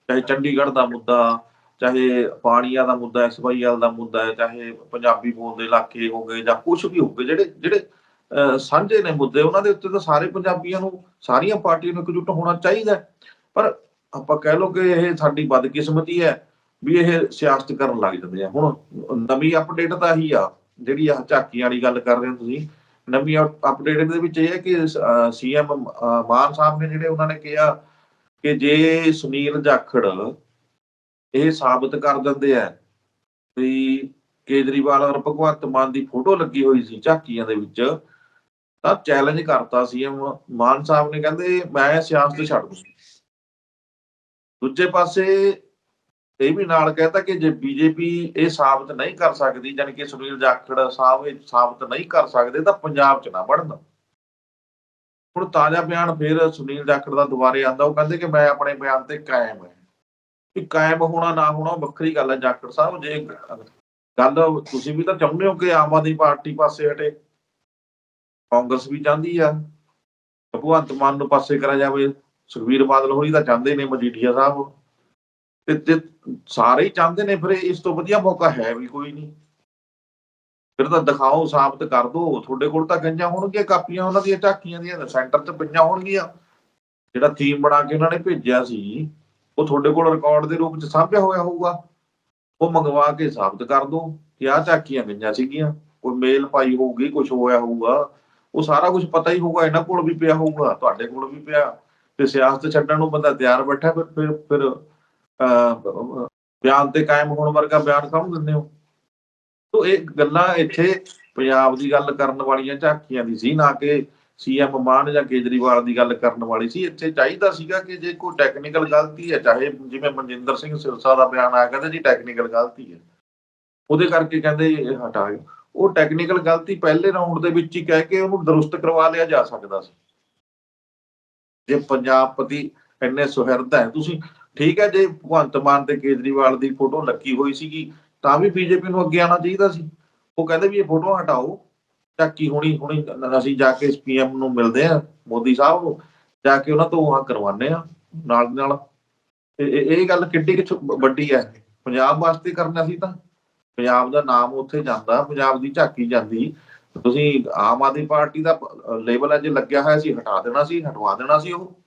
ਚਾਹੇ ਚੰਡੀਗੜ੍ਹ ਦਾ ਮੁੱਦਾ ਚਾਹੇ ਪਾਣੀਆਂ ਦਾ ਮੁੱਦਾ ਹੈ ਸਭਈਵਾਲ ਦਾ ਮੁੱਦਾ ਹੈ ਚਾਹੇ ਪੰਜਾਬੀ ਬੋਲਦੇ ਇਲਾਕੇ ਹੋ ਗਏ ਜਾਂ ਕੁਝ ਵੀ ਹੋ ਗਏ ਜਿਹੜੇ ਜਿਹੜੇ ਅਹ, ਸਾਂਝੇ ਨੇ ਮੁੱਦੇ ਉਹਨਾਂ ਦੇ ਉੱਤੇ ਤਾਂ ਸਾਰੇ ਪੰਜਾਬੀਆਂ ਨੂੰ ਸਾਰੀਆਂ ਪਾਰਟੀਆਂ ਨੂੰ ਇਕਜੁੱਟ ਹੋਣਾ ਚਾਹੀਦਾ ਪਰ ਆਪਾਂ ਕਹਿ ਲਓ ਕਿ ਇਹ ਸਾਡੀ ਬਦਕਿਸਮਤੀ ਹੈ ਵੀ ਇਹ ਸਿਆਸਤ ਕਰਨ ਲੱਗ ਜਾਂਦੇ ਆ। ਹੁਣ ਨਵੀਂ ਅਪਡੇਟ ਤਾਂ ਇਹੀ ਆ ਜਿਹੜੀ ਆ ਝਾਕੀਆਂ ਵਾਲੀ ਗੱਲ ਕਰ ਰਹੇ ਹੋ ਤੁਸੀਂ, ਨਵੀਂ ਅਪਡੇਟ ਦੇ ਵਿੱਚ ਇਹ ਹੈ ਕਿ ਸੀਐਮ ਮਾਨ ਸਾਹਿਬ ਨੇ ਜਿਹੜੇ ਉਹਨਾਂ ਨੇ ਕਿਹਾ ਕਿ ਜੇ ਸੁਨੀਲ ਜਾਖੜ ਇਹ ਸਾਬਤ ਕਰ ਦਿੰਦੇ ਆ ਵੀ ਕੇਜਰੀਵਾਲ ਔਰ ਭਗਵੰਤ ਮਾਨ ਦੀ ਫੋਟੋ ਲੱਗੀ ਹੋਈ ਸੀ ਝਾਕੀਆਂ ਦੇ ਵਿੱਚ, ਤਾਂ ਚੈਲੰਜ ਕਰਤਾ ਸੀਐਮ ਮਾਨ ਸਾਹਿਬ ਨੇ, ਕਹਿੰਦੇ ਮੈਂ ਸਿਆਸਤ ਛੱਡ ਦੂੰ। ਦੂਜੇ ਪਾਸੇ ਇਹ ਵੀ ਨਾਲ ਕਹਿੰਦਾ ਕਿ ਜੇ ਬੀਜੇਪੀ ਇਹ ਸਾਬਤ ਨਹੀਂ ਕਰ ਸਕਦੀ ਯਾਨੀ ਕਿ ਸੁਨੀਲ ਜਾਖੜ ਸਾਹਿਬ ਇਹ ਸਾਬਤ ਨਹੀਂ ਕਰ ਸਕਦੇ, ਤਾਂ ਪੰਜਾਬ 'ਚ ਨਾ ਵੜਨ। ਹੁਣ ਤਾਜ਼ਾ ਬਿਆਨ ਫਿਰ ਸੁਨੀਲ ਜਾਖੜ ਦਾ ਦੁਬਾਰੇ ਆਂਦਾ ਉਹ ਕਹਿੰਦੇ ਕਿ ਮੈਂ ਆਪਣੇ ਬਿਆਨ ਤੇ ਕਾਇਮ ਹਾਂ। ਕਿ ਕਾਇਮ ਹੋਣਾ, ਨਾ ਹੋਣਾ, ਉਹ ਵੱਖਰੀ ਗੱਲ ਹੈ ਜਾਖੜ ਸਾਹਿਬ, ਜੇ ਗੱਲ ਤੁਸੀਂ ਵੀ ਤਾਂ ਚਾਹੁੰਦੇ ਹੋ ਕਿ ਆਮ ਆਦਮੀ ਪਾਰਟੀ ਪਾਸੇ ਹਟੇ। ਕਾਂਗਰਸ ਵੀ ਚਾਹੁੰਦੀ ਆ। ਭਗਵੰਤ ਮਾਨ ਨੂੰ ਪਾਸੇ ਕਰਾ ਜਾਵੇ ਸੁਖਵੀਰ ਬਾਦਲ ਹੋਰੀ ਤਾਂ ਚਾਹੁੰਦੇ ਨੇ ਮਜੀਠੀਆ ਸਾਹਿਬ। ਤੇ ਤੇ ਸਾਰੇ ਹੀ ਚਾਹੁੰਦੇ ਨੇ, ਫਿਰ ਇਸ ਤੋਂ ਵਧੀਆ ਮੌਕਾ ਹੈ ਵੀ ਕੋਈ ਨਹੀਂ। ਫਿਰ ਤਾਂ ਦਿਖਾਓ, ਸਾਬਤ ਕਰ ਦਿਓ ਤੁਹਾਡੇ ਕੋਲ ਤਾਂ ਗੰਜਾਂ ਹੋਣਗੀਆਂ, ਕਾਪੀਆਂ ਉਹਨਾਂ ਦੀਆਂ, ਝਾਕੀਆਂ ਦੀਆਂ, ਸੈਂਟਰ 'ਚ ਪਈਆਂ ਹੋਣਗੀਆਂ। ਜਿਹੜਾ ਥੀਮ ਬਣਾ ਕੇ ਉਹਨਾਂ ਨੇ ਭੇਜਿਆ ਸੀ, ਉਹ ਤੁਹਾਡੇ ਕੋਲ ਰਿਕਾਰਡ ਦੇ ਰੂਪ 'ਚ ਸਾਂਭਿਆ ਹੋਇਆ ਹੋਊਗਾ। ਉਹ ਮੰਗਵਾ ਕੇ ਸਾਬਤ ਕਰ ਦਿਓ ਕਿ ਆਹ ਝਾਕੀਆਂ ਗਈਆਂ ਸੀਗੀਆਂ। ਕੋਈ ਮੇਲ ਪਾਈ ਹੋਊਗੀ ਕੁਝ ਹੋਇਆ ਹੋਊਗਾ। ਉਹ ਸਾਰਾ ਕੁਝ ਪਤਾ ਹੀ ਹੋਊਗਾ, ਇਹਨਾਂ ਕੋਲ ਵੀ ਪਿਆ ਹੋਊਗਾ, ਤੁਹਾਡੇ ਕੋਲ ਵੀ ਪਿਆ। ਤੇ ਸਿਆਸਤ ਛੱਡਣ ਨੂੰ ਬੰਦਾ ਤਿਆਰ ਬੈਠਾ, ਫਿਰ ਫਿਰ ਫਿਰ ਬਿਆਨ ਤੇ ਕਾਇਮ ਹੋਣ ਵਰਗਾ ਬਿਆਨ ਸਮਝ ਦਿੰਦੇ ਹੋ। ਤੋ ਇਹ ਗੱਲਾਂ ਇੱਥੇ ਪੰਜਾਬ ਦੀ ਗੱਲ ਕਰਨ ਵਾਲੀਆਂ ਝਾਕੀਆਂ ਦੀ ਸੀ, ਨਾ ਕਿ ਸੀਐਮ ਮਾਨ ਜਾਂ ਕੇਜਰੀਵਾਲ ਦੀ ਗੱਲ ਕਰਨ ਵਾਲੀ ਸੀ। ਇੱਥੇ ਚਾਹੀਦਾ ਸੀਗਾ ਕਿ ਜੇ ਕੋਈ ਟੈਕਨੀਕਲ ਗਲਤੀ ਹੈ, ਚਾਹੇ ਜਿਵੇਂ ਮਨਜਿੰਦਰ ਸਿੰਘ ਸਿਰਸਾ ਦਾ ਬਿਆਨ ਆਇਆ, ਕਹਿੰਦੇ ਜੀ ਟੈਕਨੀਕਲ ਗਲਤੀ ਹੈ। ਉਹਦੇ ਕਰਕੇ ਕਹਿੰਦੇ ਹਟਾ ਗਏ। ਉਹ ਟੈਕਨੀਕਲ ਗਲਤੀ ਪਹਿਲੇ ਰਾਉਂਡ ਦੇ ਵਿੱਚ ਹੀ ਕਹਿ ਕੇ ਉਹਨੂੰ ਦਰੁਸਤ ਕਰਵਾ ਲਿਆ ਜਾ ਸਕਦਾ ਸੀ। ਜੇ ਪੰਜਾਬ ਪ੍ਰਤੀ ਇੰਨੇ ਸੁਹਿਰਦ ਹੈ, ਤੁਸੀਂ ਠੀਕ ਹੈ, ਜੇ ਭਗਵੰਤ ਮਾਨ ਤੇ ਕੇਜਰੀਵਾਲ ਦੀ ਫੋਟੋ ਲੱਗੀ ਹੋਈ ਸੀਗੀ, ਤਾਂ ਵੀ ਬੀਜੇਪੀ ਨੂੰ ਅੱਗੇ ਆਉਣਾ ਚਾਹੀਦਾ ਸੀ। ਉਹ ਕਹਿੰਦੇ ਵੀ ਇਹ ਫੋਟੋ ਹਟਾਓ। ਝਾਕੀ ਹੁਣੀ ਹੁਣੀ ਅਸੀਂ ਜਾ ਕੇ ਪੀਐਮ ਨੂੰ ਮਿਲਦੇ ਆ ਮੋਦੀ ਸਾਹਿਬ ਨੂੰ, ਜਾ ਕੇ ਉਹਨਾਂ ਤੋਂ ਆਹ ਕਰਵਾਉਂਦੇ ਆ ਨਾਲ ਦੀ ਨਾਲ। ਇਹ ਇਹ ਗੱਲ ਕਿੱਡੀ ਕਿ ਵੱਡੀ ਹੈ। ਪੰਜਾਬ ਵਾਸਤੇ ਕਰਨਾ ਸੀ ਤਾਂ। ਪੰਜਾਬ ਦਾ ਨਾਮ ਉੱਥੇ ਜਾਂਦਾ, ਪੰਜਾਬ ਦੀ ਝਾਕੀ ਜਾਂਦੀ। ਤੁਸੀਂ ਆਮ ਆਦਮੀ ਪਾਰਟੀ ਦਾ ਲੇਬਲ ਅਜੇ ਲੱਗਿਆ ਹੋਇਆ ਸੀ, ਹਟਾ ਦੇਣਾ ਸੀ, ਹਟਵਾ ਦੇਣਾ ਸੀ ਉਹ।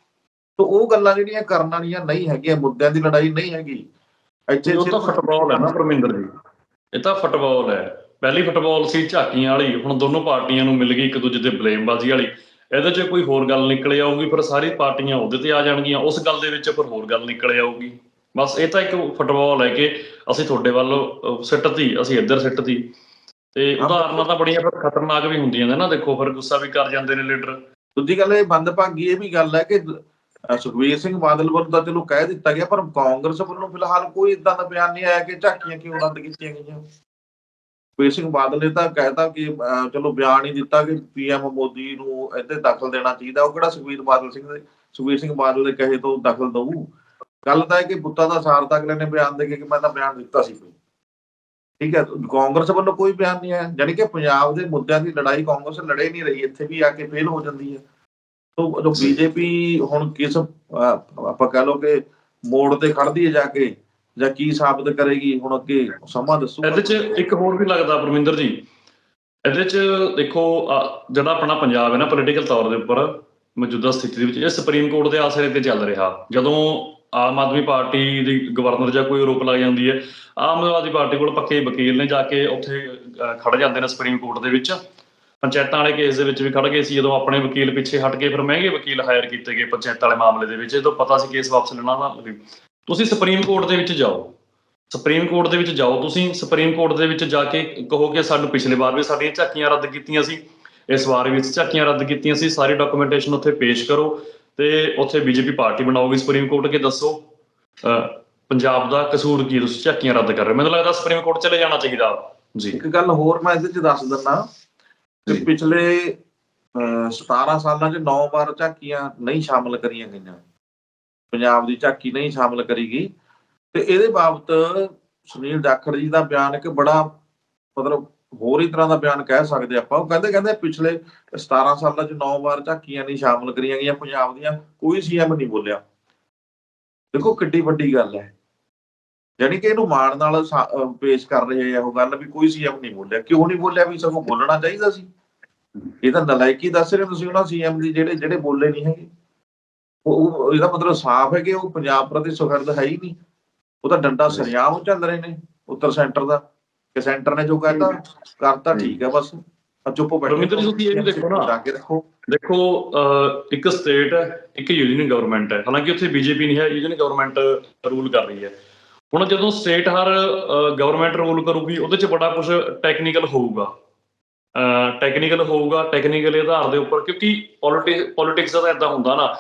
ਤੋਂ ਉਹ ਗੱਲਾਂ ਜਿਹੜੀਆਂ ਕਰਨ ਵਾਲੀਆਂ ਨਹੀਂ ਹੈਗੀਆਂ ਮੁੱਦਿਆਂ ਦੀ ਲੜਾਈ ਨਹੀਂ ਹੈਗੀ। ਇੱਥੇ ਉਹ ਤਾਂ ਫੁੱਟਬਾਲ ਹੈ ਨਾ ਪਰਮਿੰਦਰ ਜੀ। ਇਹ ਤਾਂ ਫੁੱਟਬਾਲ ਹੈ। ਪਹਿਲੀ ਫੁੱਟਬਾਲ ਸੀ ਝਾਕੀਆਂ ਵਾਲੀ ਹੁਣ ਦੋਨੋਂ ਪਾਰਟੀਆਂ ਨੂੰ ਮਿਲ ਗਈ ਇੱਕ ਦੂਜੇ ਤੇ ਬਲੇਮਬਾਜ਼ੀ ਵਾਲੀ। ਇਹਦੇ 'ਚ ਕੋਈ ਹੋਰ ਗੱਲ ਨਿਕਲ ਆਊਗੀ ਫਿਰ ਸਾਰੀ ਪਾਰਟੀਆਂ ਉਹਦੇ ਤੇ ਆ ਜਾਣਗੀਆਂ ਉਸ ਗੱਲ ਦੇ ਵਿੱਚ ਫਿਰ ਹੋਰ ਗੱਲ ਨਿਕਲ ਆਊਗੀ। ਬਸ ਇਹ ਤਾਂ ਇੱਕ ਫੁੱਟਬਾਲ ਹੈ ਕਿ ਅਸੀਂ ਤੁਹਾਡੇ ਵੱਲ ਅਹ, ਸਿੱਟਤੀ ਅਸੀਂ ਇੱਧਰ ਸਿੱਟਤੀ। ਤੇ ਹਾਂ, ਉਦਾਹਰਨਾਂ ਤਾਂ ਬੜੀਆਂ ਫਿਰ ਖਤਰਨਾਕ ਵੀ ਹੁੰਦੀਆਂ ਨੇ ਨਾ ਦੇਖੋ ਫਿਰ ਗੁੱਸਾ ਵੀ ਕਰ ਜਾਂਦੇ ਨੇ ਲੀਡਰ। ਦੂਜੀ ਗੱਲ ਇਹ ਬੰਦ ਭਾਗੀ ਇਹ ਵੀ ਗੱਲ ਹੈ ਕਿ ਅਹ ਸੁਖਬੀਰ ਸਿੰਘ ਬਾਦਲ ਵੱਲੋਂ ਤਾਂ ਚਲੋ ਕਹਿ ਦਿੱਤਾ ਗਿਆ, ਪਰ ਕਾਂਗਰਸ ਵੱਲੋਂ ਫਿਲਹਾਲ ਕੋਈ ਇਦਾਂ ਦਾ ਬਿਆਨ ਨਹੀਂ ਆਇਆ ਕਿ ਝਾਕੀਆਂ ਕਿਉਂ ਰੱਦ ਕੀਤੀਆਂ ਗਈਆਂ। ਸੁਖਬੀਰ ਸਿੰਘ ਬਾਦਲ ਨੇ ਤਾਂ ਕਹਿਤਾ ਕਿ ਚਲੋ ਬਿਆਨ ਹੀ ਦਿੱਤਾ ਕਿ ਪੀਐਮ ਮੋਦੀ ਨੂੰ ਇੱਥੇ ਦਖਲ ਦੇਣਾ ਚਾਹੀਦਾ, ਉਹ ਕਿਹੜਾ ਸੁਖਬੀਰ ਬਾਦਲ ਸਿੰਘ ਦੇ, ਸੁਖਬੀਰ ਸਿੰਘ ਬਾਦਲ ਦੇ ਕਹੇ ਤੋਂ ਦਖਲ ਦਊ। ਗੱਲ ਤਾਂ ਇਹ ਕਿ ਬੁੱਤਾ ਦਾ ਸਾਰ ਤਾਂ ਅਗਲੇ ਨੇ ਬਿਆਨ ਦੇ ਕੇ ਕਿ ਮੈਂ ਤਾਂ ਬਿਆਨ ਦਿੱਤਾ ਸੀ ਕੋਈ। ਠੀਕ ਹੈ, ਕਾਂਗਰਸ ਵੱਲੋਂ ਕੋਈ ਬਿਆਨ ਨਹੀਂ ਆਇਆ, ਜਾਣੀ ਕਿ ਪੰਜਾਬ ਦੇ ਮੁੱਦਿਆਂ ਦੀ ਲੜਾਈ ਕਾਂਗਰਸ ਲੜੇ ਨਹੀਂ ਰਹੀ, ਇੱਥੇ ਵੀ ਆ ਕੇ ਫੇਲ ਹੋ ਜਾਂਦੀ ਹੈ। ਤੋ ਜੋ। ਬੀਜੇਪੀ ਹੁਣ ਕਿਸ ਆਪਾਂ ਕਹ ਲਓ ਕਿ ਮੋੜ ਤੇ ਖੜਦੀ ਹੈ ਜਾ ਕੇ ਜਾਂ ਕੀ ਸਾਬਤ ਕਰੇਗੀ ਹੁਣ ਅੱਗੇ ਸਮਾਂ ਦੱਸੂਗਾ। ਇਹਦੇ 'ਚ ਇੱਕ ਹੋਰ ਵੀ ਲੱਗਦਾ ਪਰਮਿੰਦਰ ਜੀ। ਇਹਦੇ 'ਚ ਦੇਖੋ ਜਿਹੜਾ ਆਪਣਾ ਪੰਜਾਬ ਹੈ ਨਾ ਪੋਲੀਟੀਕਲ ਤੌਰ ਦੇ ਉੱਪਰ ਮੌਜੂਦਾ ਸਥਿਤੀ ਦੇ ਵਿੱਚ ਇਹ ਸੁਪਰੀਮ ਕੋਰਟ ਦੇ ਆਸਰੇ ਤੇ ਚੱਲ ਰਿਹਾ। ਜਦੋਂ ਆਮ ਆਦਮੀ ਪਾਰਟੀ ਦੀ ਗਵਰਨਰ ਜਾਂ ਕੋਈ ਰੋਕ ਲੱਗ ਜਾਂਦੀ ਹੈ ਆਮ ਆਦਮੀ ਪਾਰਟੀ ਕੋਲ ਪੱਕੇ ਵਕੀਲ ਨੇ ਜਾ ਕੇ ਉੱਥੇ ਖੜ ਜਾਂਦੇ ਨੇ ਸੁਪਰੀਮ ਕੋਰਟ ਦੇ ਵਿੱਚ। ਪੰਚਾਇਤਾਂ ਵਾਲੇ ਕੇਸ ਦੇ ਵਿੱਚ ਵੀ ਖੜ ਗਏ ਸੀ ਜਦੋਂ ਆਪਣੇ ਵਕੀਲ ਪਿੱਛੇ ਹਟ ਕੇ ਫਿਰ ਮਹਿੰਗੇ ਵਕੀਲ ਹਾਇਰ ਕੀਤੇ ਗਏ ਪੰਚਾਇਤਾਂ ਵਾਲੇ ਮਾਮਲੇ ਦੇ ਵਿੱਚ ਜਦੋਂ ਪਤਾ ਸੀ ਕੇਸ ਵਾਪਸ ਲੈਣਾ ਨਾ ਤੁਸੀਂ ਸੁਪਰੀਮ ਕੋਰਟ ਦੇ ਵਿੱਚ ਜਾਓ। ਸੁਪਰੀਮ ਕੋਰਟ ਦੇ ਵਿੱਚ ਜਾਓ ਤੁਸੀਂ। ਸੁਪਰੀਮ ਕੋਰਟ ਦੇ ਵਿੱਚ ਜਾ ਕੇ ਕਹੋ ਕਿ ਸਾਨੂੰ ਪਿਛਲੇ ਵਾਰ ਵੀ ਸਾਡੀਆਂ ਝਾਕੀਆਂ ਰੱਦ ਕੀਤੀਆਂ ਸੀ। ਇਸ ਵਾਰ ਵੀ ਝਾਕੀਆਂ ਰੱਦ ਕੀਤੀਆਂ ਸੀ। ਸਾਰੀ ਡਾਕੂਮੈਂਟੇਸ਼ਨ ਉੱਥੇ ਪੇਸ਼ ਕਰੋ ਤੇ ਉੱਥੇ ਬੀਜੇਪੀ ਪਾਰਟੀ ਬਣਾਓਗੀ ਸੁਪਰੀਮ ਕੋਰਟ ਕੇ ਦੱਸੋ। ਅਹ, ਪੰਜਾਬ ਦਾ ਕਸੂਰ ਕੀ ਤੁਸੀਂ ਝਾਕੀਆਂ ਰੱਦ ਕਰ ਰਹੇ ਹੋ? ਮੈਨੂੰ ਲੱਗਦਾ ਸੁਪਰੀਮ ਕੋਰਟ ਚਲੇ ਜਾਣਾ ਚਾਹੀਦਾ। ਜੀ। ਇੱਕ ਗੱਲ ਹੋਰ ਮੈਂ ਇਹਦੇ ਚ ਦੱਸ ਦਿੰਦਾ। ਜੀ। ਪਿਛਲੇ ਅਹ, 17 ਸਾਲਾਂ ਚ 9 ਵਾਰ ਝਾਕੀਆਂ ਨਹੀਂ ਸ਼ਾਮਲ ਕਰੀਆਂ ਗਈਆਂ। ਪੰਜਾਬ ਦੀ ਝਾਕੀ ਨਹੀਂ ਸ਼ਾਮਲ ਕਰੀ ਗਈ। ਤੇ ਇਹਦੇ ਬਾਬਤ ਸੁਨੀਲ ਜਾਖੜ ਜੀ ਦਾ ਬਿਆਨ ਇੱਕ ਬੜਾ ਮਤਲਬ ਹੋਰ ਹੀ ਤਰ੍ਹਾਂ ਦਾ ਬਿਆਨ ਕਹਿ ਸਕਦੇ ਆਪਾਂ। ਉਹ ਕਹਿੰਦੇ ਕਹਿੰਦੇ ਪਿਛਲੇ 17 ਸਾਲਾਂ ਚ 9 ਵਾਰ ਝਾਕੀਆਂ ਨਹੀਂ ਸ਼ਾਮਲ ਕਰੀਆਂ ਗਈਆਂ। ਪੰਜਾਬ ਦੀਆਂ ਕੋਈ ਸੀਐਮ ਨਹੀਂ ਬੋਲਿਆ। ਦੇਖੋ ਕਿੱਡੀ ਵੱਡੀ ਗੱਲ ਹੈ। ਯਾਨੀ ਕਿ ਇਹਨੂੰ ਮਾਣ ਨਾਲ ਪੇਸ਼ ਕਰ ਰਹੇ ਆ ਉਹ ਗੱਲ ਵੀ ਕੋਈ ਸੀਐਮ ਨਹੀਂ ਬੋਲਿਆ। ਕਿਉਂ ਨਹੀਂ ਬੋਲਿਆ ਵੀ ਸਗੋਂ ਬੋਲਣਾ ਚਾਹੀਦਾ ਸੀ? ਇਹ ਤਾਂ ਨਲਾਇਕੀ ਦੱਸ ਰਹੇ ਤੁਸੀਂ ਉਹਨਾਂ ਸੀਐਮ ਦੀ ਜਿਹੜੇ ਜਿਹੜੇ ਬੋਲੇ ਨਹੀਂ ਹੈਗੇ। ਉਹ ਇਹਦਾ ਮਤਲਬ ਸਾਫ਼ ਹੈ ਕਿ ਉਹ ਪੰਜਾਬ ਪ੍ਰਤੀ ਸੁਖਰਦ ਹੈ ਹੀ ਨਹੀਂ। ਉਹ ਤਾਂ ਡੰਡਾ ਸਰਿਆਮ ਚੱਲ ਰਹੇ ਨੇ ਉੱਤਰ ਸੈਂਟਰ ਦਾ। ਕਿ ਸੈਂਟਰ ਨੇ ਜੋ ਕਹਿਤਾ ਕਰਤਾ ਠੀਕ ਹੈ ਬਸ। ਆ ਚੁੱਪ ਬੈਠੇ। ਰਵਿੰਦਰ ਜੀ, ਤੁਸੀਂ ਇਹ ਵੀ ਦੇਖੋ ਨਾ। ਦੇਖੋ ਇੱਕ ਸਟੇਟ ਹੈ ਇੱਕ ਯੂਨੀਅਨ ਗਵਰਨਮੈਂਟ ਹੈ। ਹਾਲਾਂਕਿ ਉੱਥੇ ਬੀਜੇਪੀ ਨਹੀਂ ਹੈ ਯੂਨੀਅਨ ਗਵਰਨਮੈਂਟ ਰੂਲ ਕਰ ਰਹੀ ਹੈ। ਹੁਣ ਜਦੋਂ ਸਟੇਟ ਹਰ ਗਵਰਨਮੈਂਟ ਰੂਲ ਕਰੂਗੀ, ਉਹਦੇ 'ਚ ਬੜਾ ਕੁਝ ਟੈਕਨੀਕਲ ਹੋਊਗਾ। ਟੈਕਨੀਕਲ ਹੋਊਗਾ ਟੈਕਨੀਕਲ ਆਧਾਰ ਦੇ ਉੱਪਰ, ਕਿਉਂਕਿ ਪੋਲਿਟਿਕਸ ਦਾ ਤਾਂ ਇਦਾਂ ਹੁੰਦਾ ਨਾ,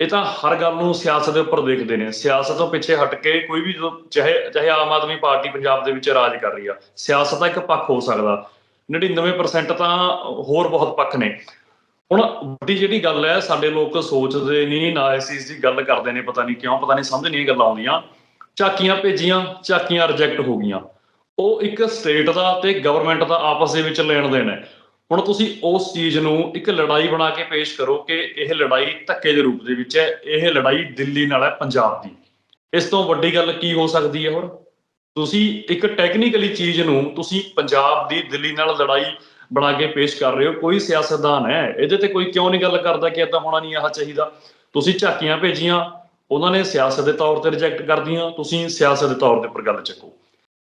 ਇਹ ਤਾਂ ਹਰ ਗੱਲ ਨੂੰ ਸਿਆਸਤ ਦੇ ਉੱਪਰ ਦੇਖਦੇ ਨੇ। ਸਿਆਸਤ ਤੋਂ ਪਿੱਛੇ ਹਟ ਕੇ ਕੋਈ ਵੀ ਜਦੋਂ, ਚਾਹੇ ਚਾਹੇ ਆਮ ਆਦਮੀ ਪਾਰਟੀ ਪੰਜਾਬ ਦੇ ਵਿੱਚ ਰਾਜ ਕਰ ਰਹੀ ਆ, ਸਿਆਸਤ ਦਾ ਇੱਕ ਪੱਖ ਹੋ ਸਕਦਾ। 99% ਤਾਂ ਹੋਰ ਬਹੁਤ ਪੱਖ ਨੇ। ਹੁਣ ਵੱਡੀ ਜਿਹੜੀ ਗੱਲ ਹੈ, ਸਾਡੇ ਲੋਕ ਸੋਚਦੇ ਨਹੀਂ, ਨਾ ਇਸ ਦੀ ਗੱਲ ਕਰਦੇ ਨੇ, ਪਤਾ ਨਹੀਂ ਕਿਉਂ, ਪਤਾ ਨਹੀਂ ਸਮਝ ਨਹੀਂ ਗੱਲਾਂ ਆਉਂਦੀਆਂ। ਝਾਕੀਆਂ ਭੇਜੀਆਂ, ਝਾਕੀਆਂ ਰਿਜੈਕਟ ਹੋ ਗਈਆਂ। ਉਹ ਇੱਕ ਸਟੇਟ ਦਾ ਤੇ ਗਵਰਨਮੈਂਟ ਦਾ ਆਪਸ ਦੇ ਵਿੱਚ ਲੈਣ ਦੇਣ ਹੈ। ਹੁਣ ਤੁਸੀਂ ਉਸ ਚੀਜ਼ ਨੂੰ ਇੱਕ ਲੜਾਈ ਬਣਾ ਕੇ ਪੇਸ਼ ਕਰੋ ਕਿ ਇਹ ਲੜਾਈ ਧੱਕੇ ਦੇ ਰੂਪ ਦੇ ਵਿੱਚ ਹੈ। ਇਹ ਲੜਾਈ ਦਿੱਲੀ ਨਾਲ ਹੈ, ਪੰਜਾਬ ਦੀ। ਇਸ ਤੋਂ ਵੱਡੀ ਗੱਲ ਕੀ ਹੋ ਸਕਦੀ ਹੈ ਹੋਰ? ਤੁਸੀਂ ਇੱਕ ਟੈਕਨੀਕਲੀ ਚੀਜ਼ ਨੂੰ ਤੁਸੀਂ ਪੰਜਾਬ ਦੀ ਦਿੱਲੀ ਨਾਲ ਲੜਾਈ ਬਣਾ ਕੇ ਪੇਸ਼ ਕਰ ਰਹੇ ਹੋ। ਕੋਈ ਸਿਆਸਤਦਾਨ ਹੈ। ਇਹਦੇ ਤੇ ਕੋਈ ਕਿਉਂ ਨਹੀਂ ਗੱਲ ਕਰਦਾ ਕਿ ਇਦਾਂ ਹੋਣਾ ਨਹੀਂ, ਆਹ ਚਾਹੀਦਾ। ਤੁਸੀਂ ਝਾਕੀਆਂ ਭੇਜੀਆਂ ਉਹਨਾਂ ਨੇ ਸਿਆਸਤ ਦੇ ਤੌਰ ਤੇ ਰਿਜੈਕਟ ਕਰਦੀਆਂ ਤੁਸੀਂ ਸਿਆਸਤ ਦੇ ਤੌਰ ਦੇ ਉੱਪਰ ਗੱਲ ਚੱਕੋ।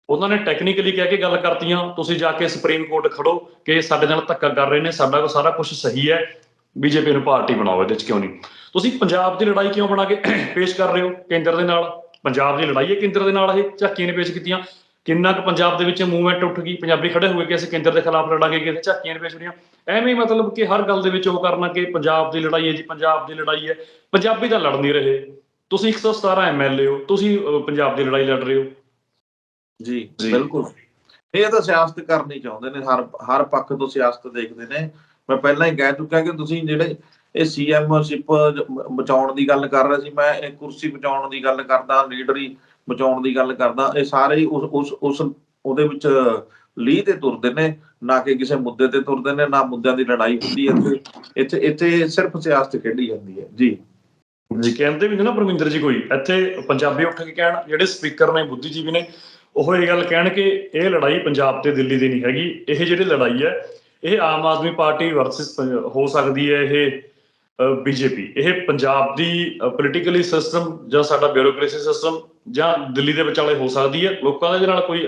ਉਹਨਾਂ ਨੇ ਟੈਕਨੀਕਲੀ ਕਹਿ ਕੇ ਗੱਲ ਕਰਤੀਆਂ, ਤੁਸੀਂ ਜਾ ਕੇ ਸੁਪਰੀਮ ਕੋਰਟ ਖੜੋ ਕਿ ਸਾਡੇ ਨਾਲ ਧੱਕਾ ਕਰ ਰਹੇ ਨੇ, ਸਾਡਾ ਕੋ ਸਾਰਾ ਕੁਝ ਸਹੀ ਹੈ ਬੀਜੇਪੀ ਨੂੰ ਪਾਰਟੀ ਬਣਾਓ ਇਹਦੇ ਚ ਕਿਉਂ ਨਹੀਂ? ਤੁਸੀਂ ਪੰਜਾਬ ਦੀ ਲੜਾਈ ਕਿਉਂ ਬਣਾ ਕੇ ਪੇਸ਼ ਕਰ ਰਹੇ ਹੋ ਕੇਂਦਰ ਦੇ ਨਾਲ? ਪੰਜਾਬ ਦੀ ਲੜਾਈ ਹੈ ਕੇਂਦਰ ਦੇ ਨਾਲ ਇਹ ਝਾਕੀਆਂ ਨੇ ਪੇਸ਼ ਕੀਤੀਆਂ। ਕਿੰਨਾ ਕੁ ਪੰਜਾਬ ਦੇ ਵਿੱਚ ਮੂਵਮੈਂਟ ਉੱਠ ਗਈ, ਪੰਜਾਬੀ ਖੜੇ ਹੋਏ ਕਿ ਅਸੀਂ ਕੇਂਦਰ ਦੇ ਖਿਲਾਫ ਲੜਾਂਗੇ ਕਿ ਝਾਕੀਆਂ ਨੇ ਪੇਸ਼ ਹੋਈਆਂ। ਐਵੇਂ ਮਤਲਬ ਕਿ ਹਰ ਗੱਲ ਦੇ ਵਿੱਚ ਉਹ ਕਰਨਾ ਕਿ ਪੰਜਾਬ ਦੀ ਲੜਾਈ ਹੈ ਜੀ, ਪੰਜਾਬ ਦੀ ਲੜਾਈ ਹੈ। ਪੰਜਾਬੀ ਤਾਂ ਲੜ ਨਹੀਂ ਰਹੇ। ਤੁਸੀਂ 117 ਐਮਐਲਏ ਹੋ ਤੁਸੀਂ ਪੰਜਾਬ ਦੀ ਲੜਾਈ ਲੜ ਰਹੇ ਹੋ। ਜੀ। ਬਿਲਕੁਲ। ਇਹ ਤਾਂ ਸਿਆਸਤ ਕਰਨੀ ਚਾਹੁੰਦੇ ਨੇ ਹਰ ਹਰ ਪੱਖ ਤੋਂ ਸਿਆਸਤ ਦੇਖਦੇ ਨੇ। ਮੈਂ ਪਹਿਲਾਂ ਹੀ ਕਹਿ ਚੁੱਕਾ ਕਿ ਤੁਸੀਂ ਜਿਹੜੇ ਇਹ ਸੀਐਮਸ਼ਿਪ ਬਚਾਉਣ ਦੀ ਗੱਲ ਕਰ ਰਿਹਾ ਸੀ ਮੈਂ ਇਹ ਕੁਰਸੀ ਬਚਾਉਣ ਦੀ ਗੱਲ ਕਰਦਾ ਲੀਡਰੀ ਬਚਾਉਣ ਦੀ ਗੱਲ ਕਰਦਾ ਇਹ ਸਾਰੇ ਹੀ ਉਸ ਉਸ ਉਸ ਉਹਦੇ ਵਿੱਚ ਲੀਹ ਤੇ ਤੁਰਦੇ ਨੇ ਨਾ ਕਿ ਕਿਸੇ ਮੁੱਦੇ ਤੇ ਤੁਰਦੇ ਨੇ ਨਾ ਮੁੱਦਿਆਂ ਦੀ ਲੜਾਈ ਹੁੰਦੀ ਹੈ ਇੱਥੇ। ਇੱਥੇ ਇੱਥੇ ਸਿਰਫ ਸਿਆਸਤ ਖੇਡੀ ਜਾਂਦੀ ਹੈ। ਜੀ। ਜੀ, ਕਹਿੰਦੇ ਵੀ ਨੇ ਨਾ ਪਰਮਿੰਦਰ ਜੀ ਕੋਈ, ਇੱਥੇ ਪੰਜਾਬੀ ਉੱਠ ਕੇ ਕਹਿਣ, ਜਿਹੜੇ ਸਪੀਕਰ ਨੇ, ਬੁੱਧੀਜੀਵੀ ਨੇ, ਉਹ ਇਹ ਗੱਲ ਕਹਿਣ ਕਿ ਇਹ ਲੜਾਈ ਪੰਜਾਬ ਤੇ ਦਿੱਲੀ ਦੀ ਨਹੀਂ ਹੈਗੀ, ਇਹ ਜਿਹੜੀ ਲੜਾਈ ਹੈ, ਇਹ ਆਮ ਆਦਮੀ ਪਾਰਟੀ ਵਰਸਸ ਹੋ ਸਕਦੀ ਹੈ ਇਹ ਬੀਜੇਪੀ। ਇਹ ਪੰਜਾਬ ਦੀ ਪੋਲੀਟੀਕਲੀ ਸਿਸਟਮ ਜਾਂ ਸਾਡਾ ਬਿਊਰੋਕ੍ਰੇਸੀ ਸਿਸਟਮ ਜਾਂ ਦਿੱਲੀ ਦੇ ਵਿਚਾਲੇ ਹੋ ਸਕਦੀ ਹੈ, ਲੋਕਾਂ ਦੇ ਨਾਲ ਕੋਈ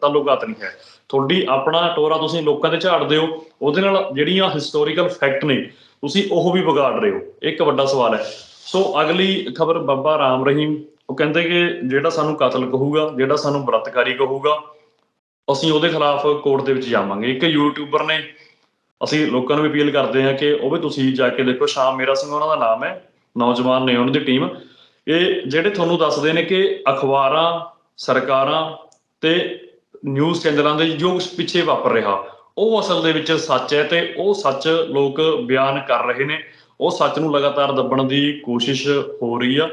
ਤਾਲੁਕਾਤ ਨਹੀਂ ਹੈ। ਤੁਹਾਡੀ ਆਪਣਾ ਟੋਰਾ ਤੁਸੀਂ ਲੋਕਾਂ ਤੇ ਝਾੜਦੇ ਹੋ, ਉਹਦੇ ਨਾਲ ਜਿਹੜੀਆਂ ਹਿਸਟੋਰੀਕਲ ਫੈਕਟ ਨੇ, ਤੁਸੀਂ ਉਹ ਵੀ ਵਿਗਾੜ ਰਹੇ ਹੋ। ਇਹ ਇੱਕ ਵੱਡਾ ਸਵਾਲ ਹੈ। ਸੋ ਅਗਲੀ ਖਬਰ ਬਾਬਾ ਰਾਮ ਰਹੀਮ, ਉਹ ਕਹਿੰਦੇ ਕਿ ਜਿਹੜਾ ਸਾਨੂੰ ਕਤਲ ਕਹੂਗਾ, ਜਿਹੜਾ ਸਾਨੂੰ ਬਲਾਤਕਾਰੀ ਕਹੂਗਾ, ਅਸੀਂ ਉਹਦੇ ਖਿਲਾਫ ਕੋਰਟ ਦੇ ਵਿੱਚ ਜਾਵਾਂਗੇ। ਇੱਕ ਯੂਟਿਊਬਰ ਨੇ ਅਸੀਂ ਲੋਕਾਂ ਨੂੰ ਵੀ ਅਪੀਲ ਕਰਦੇ ਹਾਂ ਕਿ ਉਹ ਵੀ ਤੁਸੀਂ ਜਾ ਕੇ ਦੇਖੋ, ਸ਼ਾਮ ਮੇਰਾ ਸਿੰਘ ਉਹਨਾਂ ਦਾ ਨਾਮ ਹੈ, ਨੌਜਵਾਨ ਨੇ ਉਹਨਾਂ ਦੀ ਟੀਮ। ਇਹ ਜਿਹੜੇ ਤੁਹਾਨੂੰ ਦੱਸਦੇ ਨੇ ਕਿ ਅਖਬਾਰਾਂ, ਸਰਕਾਰਾਂ ਤੇ ਨਿਊਜ਼ ਚੈਨਲਾਂ ਦੇ ਜੋ ਕੁਛ ਪਿੱਛੇ ਵਾਪਰ ਰਿਹਾ, ਉਹ ਅਸਲ ਦੇ ਵਿੱਚ ਸੱਚ ਹੈ ਤੇ ਉਹ ਸੱਚ ਲੋਕ ਬਿਆਨ ਕਰ ਰਹੇ ਨੇ। ਉਹ ਸੱਚ ਨੂੰ ਲਗਾਤਾਰ ਦੱਬਣ ਦੀ ਕੋਸ਼ਿਸ਼ ਹੋ ਰਹੀ ਆ।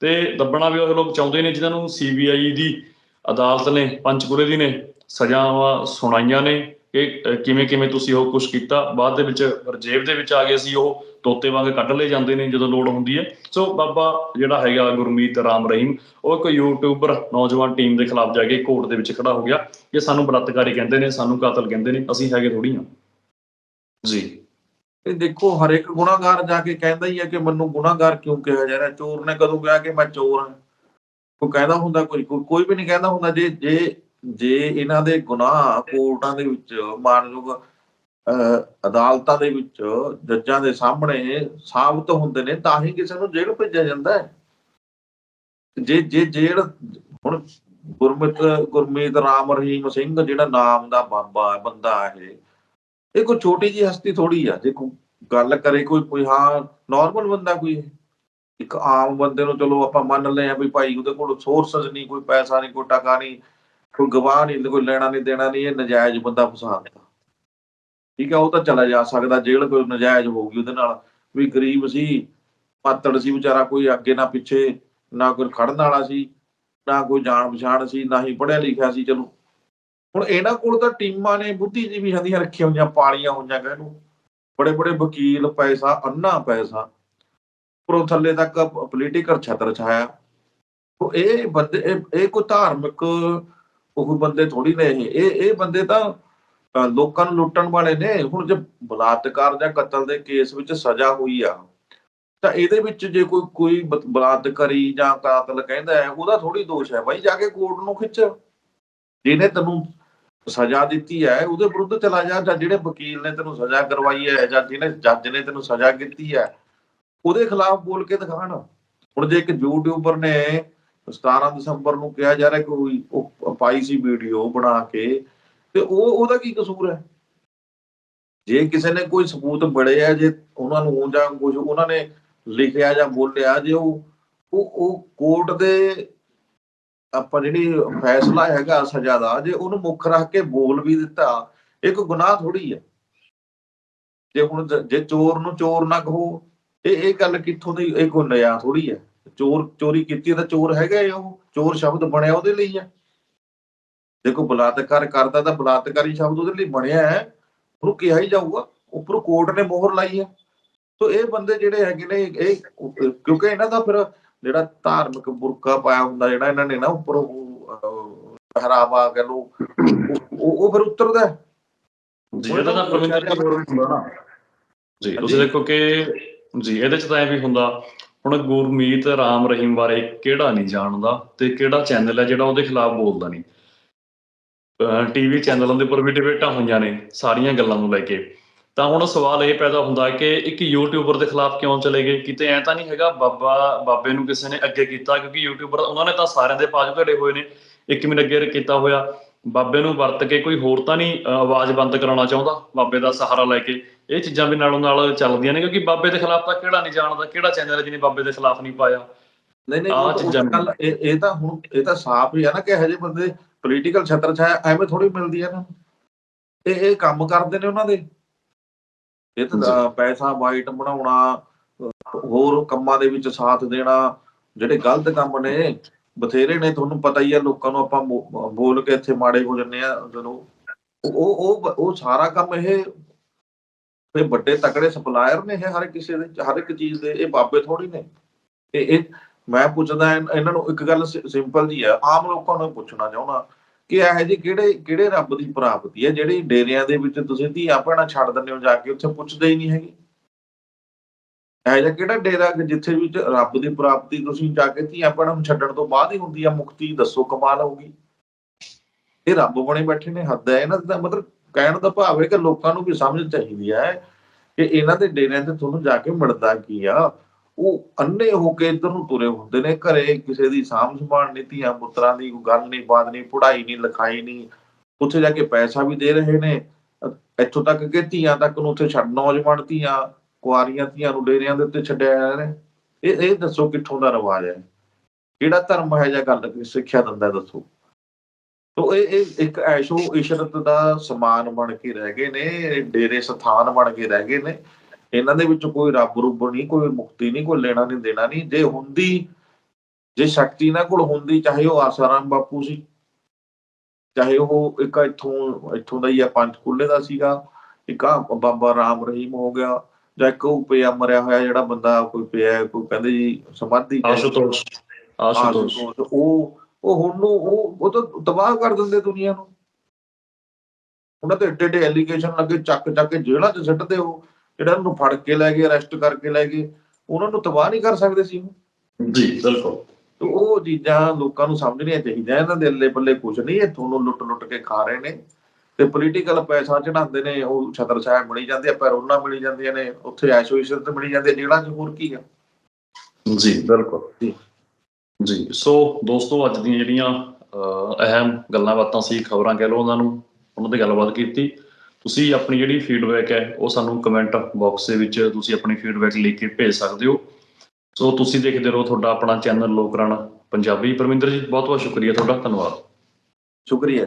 ਤੇ ਦੱਬਣਾ ਵੀ ਉਹ ਲੋਕ ਚਾਹੁੰਦੇ ਨੇ, ਜਿਨ੍ਹਾਂ ਨੂੰ ਸੀਬੀਆਈ ਦੀ ਅਦਾਲਤ ਨੇ, ਪੰਚਕੂਲੇ ਦੀ ਨੇ ਸਜ਼ਾਵਾਂ ਸੁਣਾਈਆਂ ਨੇ ਕਿ ਕਿਵੇਂ ਕਿਵੇਂ ਤੁਸੀਂ ਉਹ ਕੁਝ ਕੀਤਾ। ਬਾਅਦ ਦੇ ਵਿੱਚ ਰਜੇਬ ਦੇ ਵਿੱਚ ਆ ਗਏ ਸੀ, ਉਹ ਤੋਤੇ ਵਾਂਗ ਕੱਢ ਲਏ ਜਾਂਦੇ ਨੇ ਜਦੋਂ ਲੋੜ ਹੁੰਦੀ ਹੈ। ਸੋ ਬਾਬਾ ਜਿਹੜਾ ਹੈਗਾ ਗੁਰਮੀਤ ਰਾਮ ਰਹੀਮ, ਉਹ ਇੱਕ ਯੂਟਿਊਬਰ ਨੌਜਵਾਨ ਟੀਮ ਦੇ ਖਿਲਾਫ ਜਾ ਕੇ ਕੋਰਟ ਦੇ ਵਿੱਚ ਖੜਾ ਹੋ ਗਿਆ। ਕਿ ਸਾਨੂੰ ਬਲਾਤਕਾਰੀ ਕਹਿੰਦੇ ਨੇ, ਸਾਨੂੰ ਕਾਤਲ ਕਹਿੰਦੇ ਨੇ, ਅਸੀਂ ਹੈਗੇ ਥੋੜੀ ਹਾਂ। ਜੀ। ਇਹ ਦੇਖੋ ਹਰ ਇੱਕ ਗੁਨਾਹਗਾਰ ਜਾ ਕੇ ਕਹਿੰਦਾ ਹੀ ਹੈ ਕਿ ਮੈਨੂੰ ਗੁਨਾਹਗਾਰ ਕਿਉਂ ਕਿਹਾ ਜਾ ਰਿਹਾ? ਚੋਰ ਨੇ ਕਦੋਂ ਕਿਹਾ ਕਿ ਮੈਂ ਚੋਰ ਹਾਂ? ਕੋਈ ਕਹਿੰਦਾ ਹੁੰਦਾ, ਕੋਈ ਕੋਈ ਵੀ ਨਹੀਂ ਕਹਿੰਦਾ ਹੁੰਦਾ, ਜੇ ਜੇ ਜੇ ਇਹਨਾਂ ਦੇ ਗੁਨਾਹ ਕੋਰਟਾਂ ਦੇ ਵਿੱਚ, ਮਾਨਯੋਗ ਅਦਾਲਤਾਂ ਦੇ ਵਿੱਚ ਜੱਜਾਂ ਦੇ ਸਾਹਮਣੇ ਸਾਬਤ ਹੁੰਦੇ ਨੇ, ਤਾਂ ਹੀ ਕਿਸੇ ਨੂੰ ਜੇਲ੍ਹ ਭੇਜਿਆ ਜਾਂਦਾ ਹੈ। ਜੇ ਜੇ ਜੇਲ੍ਹ, ਹੁਣ ਗੁਰਮਿਤ, ਗੁਰਮੀਤ ਰਾਮ ਰਹੀਮ ਸਿੰਘ ਜਿਹੜਾ ਨਾਮ ਦਾ ਬਾਬਾ, ਬੰਦਾ ਹੈ ਇਹ ਕੋਈ ਛੋਟੀ ਜੀ ਹਸਤੀ ਥੋੜੀ ਆ, ਜੇ ਕੋਈ ਗੱਲ ਕਰੇ ਕੋਈ ਕੋਈ ਹਾਂ ਨਾਰਮਲ ਬੰਦਾ ਕੋਈ ਇੱਕ ਆਮ ਬੰਦੇ ਨੂੰ ਚਲੋ ਆਪਾਂ ਮੰਨ ਲਏ ਆ ਵੀ ਭਾਈ ਉਹਦੇ ਕੋਲ ਸੋਰਸਸ ਨਹੀਂ, ਕੋਈ ਪੈਸਾ ਨਹੀਂ, ਕੋਈ ਟਕਾ ਨਹੀਂ, ਕੋਈ ਗਵਾਹ ਨਹੀਂ, ਕੋਈ ਲੈਣਾ ਨਹੀਂ, ਦੇਣਾ ਨਹੀਂ, ਇਹ ਨਜਾਇਜ਼ ਬੰਦਾ ਫਸਾ ਦਿੱਤਾ ਠੀਕ ਹੈ, ਉਹ ਤਾਂ ਚਲਾ ਜਾ ਸਕਦਾ, ਜੇਲ੍ਹ ਕੋਈ ਨਜਾਇਜ਼ ਹੋਊਗੀ ਉਹਦੇ ਨਾਲ। ਵੀ ਗਰੀਬ ਸੀ, ਪਾਤੜ ਸੀ, ਵਿਚਾਰਾ ਕੋਈ ਅੱਗੇ ਨਾ ਪਿੱਛੇ, ਨਾ ਕੋਈ ਖੜਨ ਵਾਲਾ ਸੀ, ਨਾ ਕੋਈ ਜਾਣ ਪਛਾਣ ਸੀ, ਨਾ ਹੀ ਪੜਿਆ ਲਿਖਿਆ ਸੀ, ਚਲੋ। ਹੁਣ ਇਹਨਾਂ ਕੋਲ ਤਾਂ ਟੀਮਾਂ ਨੇ ਬੁੱਧੀਜੀਵੀਆਂ ਦੀਆਂ ਰੱਖੀਆਂ ਹੋਈਆਂ, ਪਾਲੀਆਂ ਹੋਈਆਂ ਕਹਿ ਬੜੇ ਬੜੇ ਵਕੀਲ, ਪੈਸਾ, ਅੰਨਾ ਪੈਸਾ। ਉੱਪਰੋਂ ਥੱਲੇ ਤੱਕ ਪੋਲੀਟੀਕਲ ਛਤਰ ਛਾਇਆ। ਉਹ ਇਹ ਬੰਦੇ, ਇਹ- ਕੋਈ ਧਾਰਮਿਕ ਉਹ ਬੰਦੇ ਥੋੜੀ ਨੇ ਇਹ। ਇਹ ਬੰਦੇ ਤਾਂ ਲੋਕਾਂ ਨੂੰ ਲੁੱਟਣ ਵਾਲੇ ਨੇ। ਹੁਣ ਜੇ ਬਲਾਤਕਾਰ ਜਾਂ ਕਤਲ ਦੇ ਕੇਸ ਵਿੱਚ ਸਜ਼ਾ ਹੋਈ ਆ, ਤਾਂ ਇਹਦੇ ਵਿੱਚ ਜੇ ਕੋਈ ਕੋਈ ਬ- ਬਲਾਤਕਾਰੀ ਜਾਂ ਕਾਤਲ ਕਹਿੰਦਾ ਹੈ, ਉਹਦਾ ਥੋੜੀ ਦੋਸ਼ ਹੈ। ਬਾਈ, ਜਾ ਕੇ ਕੋਰਟ ਨੂੰ ਖਿੱਚ। ਜਿਹਨੇ ਤੈਨੂੰ ਸਜ਼ਾ ਦਿੱਤੀ ਹੈ, ਉਹਦੇ ਵਿਰੁੱਧ ਚਲਾ ਜਾ ਜਾਂ ਜਿਹੜੇ ਵਕੀਲ ਨੇ ਤੈਨੂੰ ਸਜ਼ਾ ਕਰਵਾਈ ਹੈ ਜਾਂ ਜਿਹਨੇ ਜੱਜ ਨੇ ਤੈਨੂੰ ਸਜ਼ਾ ਕੀਤੀ ਹੈ, ਉਹਦੇ ਖਿਲਾਫ ਬੋਲ ਕੇ ਦਿਖਾਣ। ਹੁਣ ਜੇ ਇੱਕ ਯੂਟਿਊਬਰ ਨੇ 17 ਦਸੰਬਰ ਨੂੰ ਕਿਹਾ ਜਾ ਰਿਹਾ ਕੋਈ ਉਹ ਪਾਈ ਸੀ ਵੀਡੀਓ ਬਣਾ ਕੇ, ਤੇ ਉਹ ਉਹਦਾ ਕੀ ਕਸੂਰ ਹੈ? ਜੇ ਕਿਸੇ ਨੇ ਕੋਈ ਸਬੂਤ ਬੜੇ ਆ ਜੇ ਉਹਨਾਂ ਨੂੰ ਜਾਂ ਕੁਝ ਉਹਨਾਂ ਨੇ ਲਿਖਿਆ ਜਾਂ ਬੋਲਿਆ, ਜੇ ਉਹ ਉਹ ਉਹ ਕੋਰਟ ਦੇ ਆਪਾਂ ਜਿਹੜੀ ਫੈਸਲਾ ਹੈਗਾ ਸਜ਼ਾ ਦਾ, ਜੇ ਉਹਨੂੰ ਮੁੱਖ ਰੱਖ ਕੇ ਬੋਲ ਵੀ ਦਿੱਤਾ, ਇਹ ਕੋਈ ਗੁਨਾਹ ਥੋੜੀ ਹੈ ਜੇ ਹੁਣ ਜੇ ਚੋਰ ਨੂੰ ਚੋਰ ਨਾ ਕਹੋ, ਇਹ ਇਹ ਗੱਲ ਕਿੱਥੋਂ ਦੀ, ਇਹ ਕੋਈ ਨਿਆ ਥੋੜੀ ਹੈ ਚੋਰ, ਚੋਰੀ ਕੀਤੀ ਤਾਂ ਚੋਰ ਹੈਗਾ ਉਹ, ਚੋਰ ਸ਼ਬਦ ਬਣਿਆ ਉਹਦੇ ਲਈ ਹੈ ਦੇਖੋ ਬਲਾਤਕਾਰ ਕਰਦਾ ਤਾਂ ਬਲਾਤਕਾਰੀ ਸ਼ਬਦ ਉਹਦੇ ਲਈ ਬਣਿਆ ਹੈ, ਉਹਨੂੰ ਕਿਹਾ ਹੀ ਜਾਊਗਾ, ਉੱਪਰੋਂ ਕੋਰਟ ਨੇ ਮੋਹਰ ਲਾਈ ਹੈ ਸੋ ਇਹ ਬੰਦੇ ਜਿਹੜੇ ਹੈਗੇ ਨੇ, ਇਹ ਕਿਉਂਕਿ ਇਹਨਾਂ ਦਾ ਫਿਰ ਜਿਹੜਾ ਧਾਰਮਿਕ ਬੁਰਕਾ ਪਾਇਆ ਹੁੰਦਾ ਜਿਹੜਾ ਇਹਨਾਂ ਨੇ ਨਾ ਉੱਪਰ ਉਹ ਪਹਿਰਾਵਾ ਕਹ ਲੋ ਉਹ ਉਹ ਫਿਰ ਉਤਰਦਾ ਹੈ। ਜੀ ਇਹਦਾ ਤਾਂ ਪਰਮਿੰਦਰ ਹੋਰ ਵੀ ਹੁੰਦਾ ਨਾ ਜੀ ਤੁਸੀਂ। ਦੇਖੋ ਕਿ ਜੀ ਇਹਦੇ ਚ ਤਾਂ ਐ ਵੀ ਹੁੰਦਾ ਹੁਣ ਗੁਰਮੀਤ ਰਾਮ ਰਹੀਮ ਬਾਰੇ ਕਿਹੜਾ ਨਹੀਂ ਜਾਣਦਾ ਤੇ ਕਿਹੜਾ ਚੈਨਲ ਹੈ ਜਿਹੜਾ ਉਹਦੇ ਖਿਲਾਫ ਬੋਲਦਾ ਨਹੀਂ ਟੀਵੀ ਚੈਨਲਾਂ ਦੇ ਉੱਪਰ ਵੀ ਡਿਬੇਟਾਂ ਹੋਈਆਂ ਨੇ ਸਾਰੀਆਂ ਗੱਲਾਂ ਨੂੰ ਲੈ ਕੇ ਤਾਂ ਹੁਣ ਸਵਾਲ ਇਹ ਪੈਦਾ ਹੁੰਦਾ ਕਿ ਇੱਕ ਯੂਟਿਊਬਰ ਦੇ ਖਿਲਾਫ ਕਿਉਂ ਚਲੇ ਗਏ? ਕਿਤੇ ਐ ਤਾਂ ਨਹੀਂ ਹੈਗਾ ਬਾਬਾ ਬਾਬੇ ਨੂੰ ਕਿਸੇ ਨੇ ਅੱਗੇ ਕੀਤਾ? ਕਿਉਂਕਿ ਯੂਟਿਊਬਰ ਉਹਨਾਂ ਨੇ ਤਾਂ ਸਾਰਿਆਂ ਦੇ ਪਾਜ ਘੜੇ ਹੋਏ ਨੇ। ਇੱਕ ਮਿੰਟ ਅੱਗੇ ਕੀਤਾ ਹੋਇਆ। ਬਾਬੇ ਨੂੰ ਵਰਤ ਕੇ ਕੋਈ ਹੋਰ ਤਾਂ ਨਹੀਂ ਆਵਾਜ਼ ਬੰਦ ਕਰਾਉਣਾ ਚਾਹੁੰਦਾ ਬਾਬੇ ਦਾ ਸਹਾਰਾ ਲੈ ਕੇ। ਇਹ ਚੀਜ਼ਾਂ ਵੀ ਨਾਲੋਂ ਨਾਲ ਚੱਲਦੀਆਂ ਨੇ ਕਿਉਂਕਿ ਬਾਬੇ ਦੇ ਖਿਲਾਫ ਤਾਂ ਕਿਹੜਾ ਨਹੀਂ ਜਾਣਦਾ ਕਿਹੜਾ ਚੈਨਲ ਹੈ ਜਿਹਨੇ ਬਾਬੇ ਦੇ ਖਿਲਾਫ ਨਹੀਂ ਪਾਇਆ? ਨਹੀਂ ਨਹੀਂ ਗੱਲ ਇਹ ਤਾਂ ਹੁਣ ਇਹ ਤਾਂ ਸਾਫ਼ ਹੀ ਆ ਨਾ ਕਿ ਇਹੋ ਜਿਹੇ ਬੰਦੇ ਪੋਲੀਟੀਕਲ ਛਤਰ ਛਾਇਆ ਐਵੇਂ ਥੋੜੀ ਮਿਲਦੀ ਆ ਨੂੰ। ਇਹ ਇਹ ਕੰਮ ਕਰਦੇ ਨੇ ਉਹਨਾਂ ਦੇ। ਇਹ ਤਾਂ ਪੈਸਾ ਵਾਈਟ ਬਣਾਉਣਾ ਹੋਰ ਕੰਮਾਂ ਦੇ ਵਿੱਚ ਸਾਥ ਦੇਣਾ ਜਿਹੜੇ ਗਲਤ ਕੰਮ ਨੇ ਬਥੇਰੇ ਨੇ ਤੁਹਾਨੂੰ ਪਤਾ ਹੀ ਆ ਲੋਕਾਂ ਨੂੰ ਆਪਾਂ ਬੋਲ ਕੇ ਇੱਥੇ ਮਾੜੇ ਹੋ ਜੰਨੇ ਆ ਜਦੋਂ। ਉਹ ਉਹ ਉਹ ਸਾਰਾ ਕੰਮ ਇਹ ਇਹ ਵੱਡੇ ਤਕੜੇ ਸਪਲਾਇਰ ਨੇ ਇਹ ਹਰ ਕਿਸੇ ਦੇ ਹਰ ਇੱਕ ਚੀਜ਼ ਦੇ ਇਹ ਬਾਬੇ ਥੋੜੀ ਨੇ। ਇਹ ਇਹ ਮੈਂ ਪੁੱਛਦਾ ਇਹਨਾਂ ਨੂੰ ਇੱਕ ਗੱਲ ਸਿੰਪਲ ਜੀ ਆ ਆਮ ਲੋਕਾਂ ਨੂੰ ਪੁੱਛਣਾ ਚਾਹੁੰਦਾ ਕਿ ਇਹੋ ਜਿਹੇ ਕਿਹੜੇ ਕਿਹੜੇ ਰੱਬ ਦੀ ਪ੍ਰਾਪਤੀ ਹੈ ਜਿਹੜੀ ਡੇਰਿਆਂ ਦੇ ਵਿੱਚ ਤੁਸੀਂ ਧੀਆਂ ਭੈਣਾਂ ਛੱਡ ਦਿੰਦੇ ਹੋ ਜਾ ਕੇ ਉੱਥੇ ਪੁੱਛਦੇ ਹੀ ਨਹੀਂ ਹੈਗੇ? ਇਹੋ ਜਿਹਾ ਕਿਹੜਾ ਡੇਰਾ ਕਿ ਜਿੱਥੇ ਵਿੱਚ ਰੱਬ ਦੀ ਪ੍ਰਾਪਤੀ ਤੁਸੀਂ ਜਾ ਕੇ ਧੀਆਂ ਭੈਣਾਂ ਨੂੰ ਛੱਡਣ ਤੋਂ ਬਾਅਦ ਹੀ ਹੁੰਦੀ ਆ, ਮੁਕਤੀ ਦੱਸੋ, ਕਮਾਲ ਹੋਊਗੀ। ਇਹ ਰੱਬ ਬਣੇ ਬੈਠੇ ਨੇ, ਹੱਦ ਹੈ। ਇਹਨਾਂ ਦਾ ਮਤਲਬ ਕਹਿਣ ਦਾ ਭਾਵ ਹੈ ਕਿ ਲੋਕਾਂ ਨੂੰ ਵੀ ਸਮਝ ਚਾਹੀਦੀ ਹੈ ਕਿ ਇਹਨਾਂ ਦੇ ਡੇਰਿਆਂ ਤੇ ਤੁਹਾਨੂੰ ਜਾ ਕੇ ਮਿਲਦਾ ਕੀ ਆ। ਉਹ ਅੰਨੇ ਹੋ ਕੇ ਇੱਧਰ ਨੂੰ ਤੁਰੇ ਹੁੰਦੇ ਨੇ ਘਰੇ, ਕਿਸੇ ਦੀ ਸਾਂਭ ਸੰਭਾਲ ਨਹੀਂ, ਧੀਆਂ ਪੁੱਤਰਾਂ ਦੀ ਕੋਈ ਗੱਲ ਨਹੀਂ, ਬਾਤ ਨਹੀਂ, ਪੜ੍ਹਾਈ ਨਹੀਂ, ਲਿਖਾਈ ਨਹੀਂ, ਉੱਥੇ ਜਾ ਕੇ ਪੈਸਾ ਵੀ ਦੇ ਰਹੇ ਨੇ। ਇੱਥੋਂ ਤੱਕ ਕਿ ਧੀਆਂ ਤੱਕ ਨੂੰ ਉੱਥੇ ਛੱਡ, ਨੌਜਵਾਨ ਧੀਆਂ, ਕੁਆਰੀਆਂ ਧੀਆਂ ਨੂੰ ਡੇਰਿਆਂ ਦੇ ਉੱਤੇ ਛੱਡਿਆ ਜਾ ਰਿਹਾ ਇਹ ਇਹ ਦੱਸੋ ਕਿੱਥੋਂ ਦਾ ਰਿਵਾਜ ਹੈ? ਕਿਹੜਾ ਧਰਮ ਹੈ ਜਾਂ ਗੱਲ ਕੀ ਸਿੱਖਿਆ ਦਿੰਦਾ ਦੱਸੋ? ਤੋ ਇਹ ਇਹ ਇੱਕ ਐਸ਼ੋ ਇਸ਼ਰਤ ਦਾ ਸਮਾਨ ਬਣ ਕੇ ਰਹਿ ਗਏ ਨੇ ਡੇਰੇ ਸਥਾਨ ਬਣ ਕੇ ਰਹਿ ਗਏ ਨੇ। ਇਹਨਾਂ ਦੇ ਵਿੱਚ ਕੋਈ ਰੱਬ ਰੁੱਬ ਨਹੀਂ ਕੋਈ ਮੁਕਤੀ ਨਹੀਂ ਕੋਈ ਲੈਣਾ ਨਹੀਂ ਦੇਣਾ ਨਹੀਂ। ਜੇ ਹੁੰਦੀ ਜੇ ਸ਼ਕਤੀ ਇਹਨਾਂ ਕੋਲ ਹੁੰਦੀ ਚਾਹੇ ਉਹ ਆਸਾਰਾਮ ਬਾਪੂ ਸੀ ਚਾਹੇ ਉਹ ਇੱਕ ਇੱਥੋਂ ਇੱਥੋਂ ਦਾ ਹੀ ਆ ਪੰਚਕੂਲੇ ਦਾ ਸੀਗਾ ਇੱਕ ਆ ਬਾਬਾ ਰਾਮ ਰਹੀਮ ਹੋ ਗਿਆ ਜਾਂ ਇੱਕ ਉਹ ਪਿਆ ਮਰਿਆ ਹੋਇਆ ਜਿਹੜਾ ਬੰਦਾ ਕੋਈ ਪਿਆ ਕੋਈ ਕਹਿੰਦੇ ਜੀ ਸਮਾਧੀ ਆਸ਼ੂਤੋਸ਼ ਆਸ਼ੂਤੋਸ਼। ਉਹ ਉਹ ਹੁਣ ਨੂੰ ਉਹ ਉਹ ਤਾਂ ਤਬਾਹ ਕਰ ਦਿੰਦੇ ਦੁਨੀਆ ਨੂੰ। ਉਹਨਾਂ ਤੇ ਏਡੇ ਏਡੇ ਐਲੀਗੇਸ਼ਨ ਲੱਗੇ ਚੱਕ ਚੱਕ ਕੇ ਜੇਲ੍ਹਾਂ 'ਚ ਸਿੱਟਦੇ ਉਹ। ਜਿਹੜਾ ਉਹਨੂੰ ਫੜ ਕੇ ਲੈ ਗਏ ਅਰੈਸਟ ਕਰਕੇ ਲੈ ਗਏ ਉਹਨਾਂ ਨੂੰ ਤਬਾਹ ਨਹੀਂ ਕਰ ਸਕਦੇ ਸੀ। ਜੀ ਬਿਲਕੁਲ। ਤੇ ਉਹ ਚੀਜ਼ਾਂ ਲੋਕਾਂ ਨੂੰ ਸਮਝਣੀਆਂ ਚਾਹੀਦੀਆਂ ਇਹਨਾਂ ਦੇ ਅੱਲੇ ਪੱਲੇ ਕੁਝ ਨਹੀਂ ਇਹ ਤੁਹਾਨੂੰ ਲੁੱਟ ਲੁੱਟ ਕੇ ਖਾ ਰਹੇ ਨੇ। ਤੇ ਪੋਲੀਟੀਕਲ ਪੈਸਾ ਚੜਾਉਂਦੇ ਨੇ ਉਹ ਛਤਰ ਸਾਹਿਬ ਮਿਲੀ ਜਾਂਦੇ ਆ ਪੈਰੋਨਾ ਮਿਲੀ ਜਾਂਦੀਆਂ ਨੇ ਉੱਥੇ ਐਸੋਸੀਏਸ਼ਨ ਤੇ ਮਿਲੀ ਜਾਂਦੇ ਜੇਲ੍ਹਾਂ 'ਚ ਹੋਰ ਕੀ ਆ? ਜੀ ਬਿਲਕੁਲ। ਜੀ। ਜੀ ਸੋ ਦੋਸਤੋ ਅੱਜ ਦੀਆਂ ਜਿਹੜੀਆਂ ਅਹ, ਅਹਿਮ ਗੱਲਾਂ ਬਾਤਾਂ ਸੀ ਖਬਰਾਂ ਕਹਿ ਲਓ ਉਹਨਾਂ ਨੂੰ ਉਹਨਾਂ ਤੇ ਗੱਲਬਾਤ ਕੀਤੀ। ਤੁਸੀਂ ਆਪਣੀ ਜਿਹੜੀ ਫੀਡਬੈਕ ਹੈ, ਉਹ ਸਾਨੂੰ ਕਮੈਂਟ ਬਾਕਸ ਦੇ ਵਿੱਚ ਤੁਸੀਂ ਆਪਣੀ ਫੀਡਬੈਕ ਲਿਖ ਕੇ ਭੇਜ ਸਕਦੇ ਹੋ। ਸੋ ਤੁਸੀਂ ਦੇਖਦੇ ਰਹੋ ਤੁਹਾਡਾ ਆਪਣਾ ਚੈਨਲ ਲੋਕਰਾਣਾ ਪੰਜਾਬੀ। ਪਰਮਿੰਦਰ ਜੀ ਬਹੁਤ ਬਹੁਤ ਸ਼ੁਕਰੀਆ ਤੁਹਾਡਾ। ਧੰਨਵਾਦ। ਸ਼ੁਕਰੀਆ।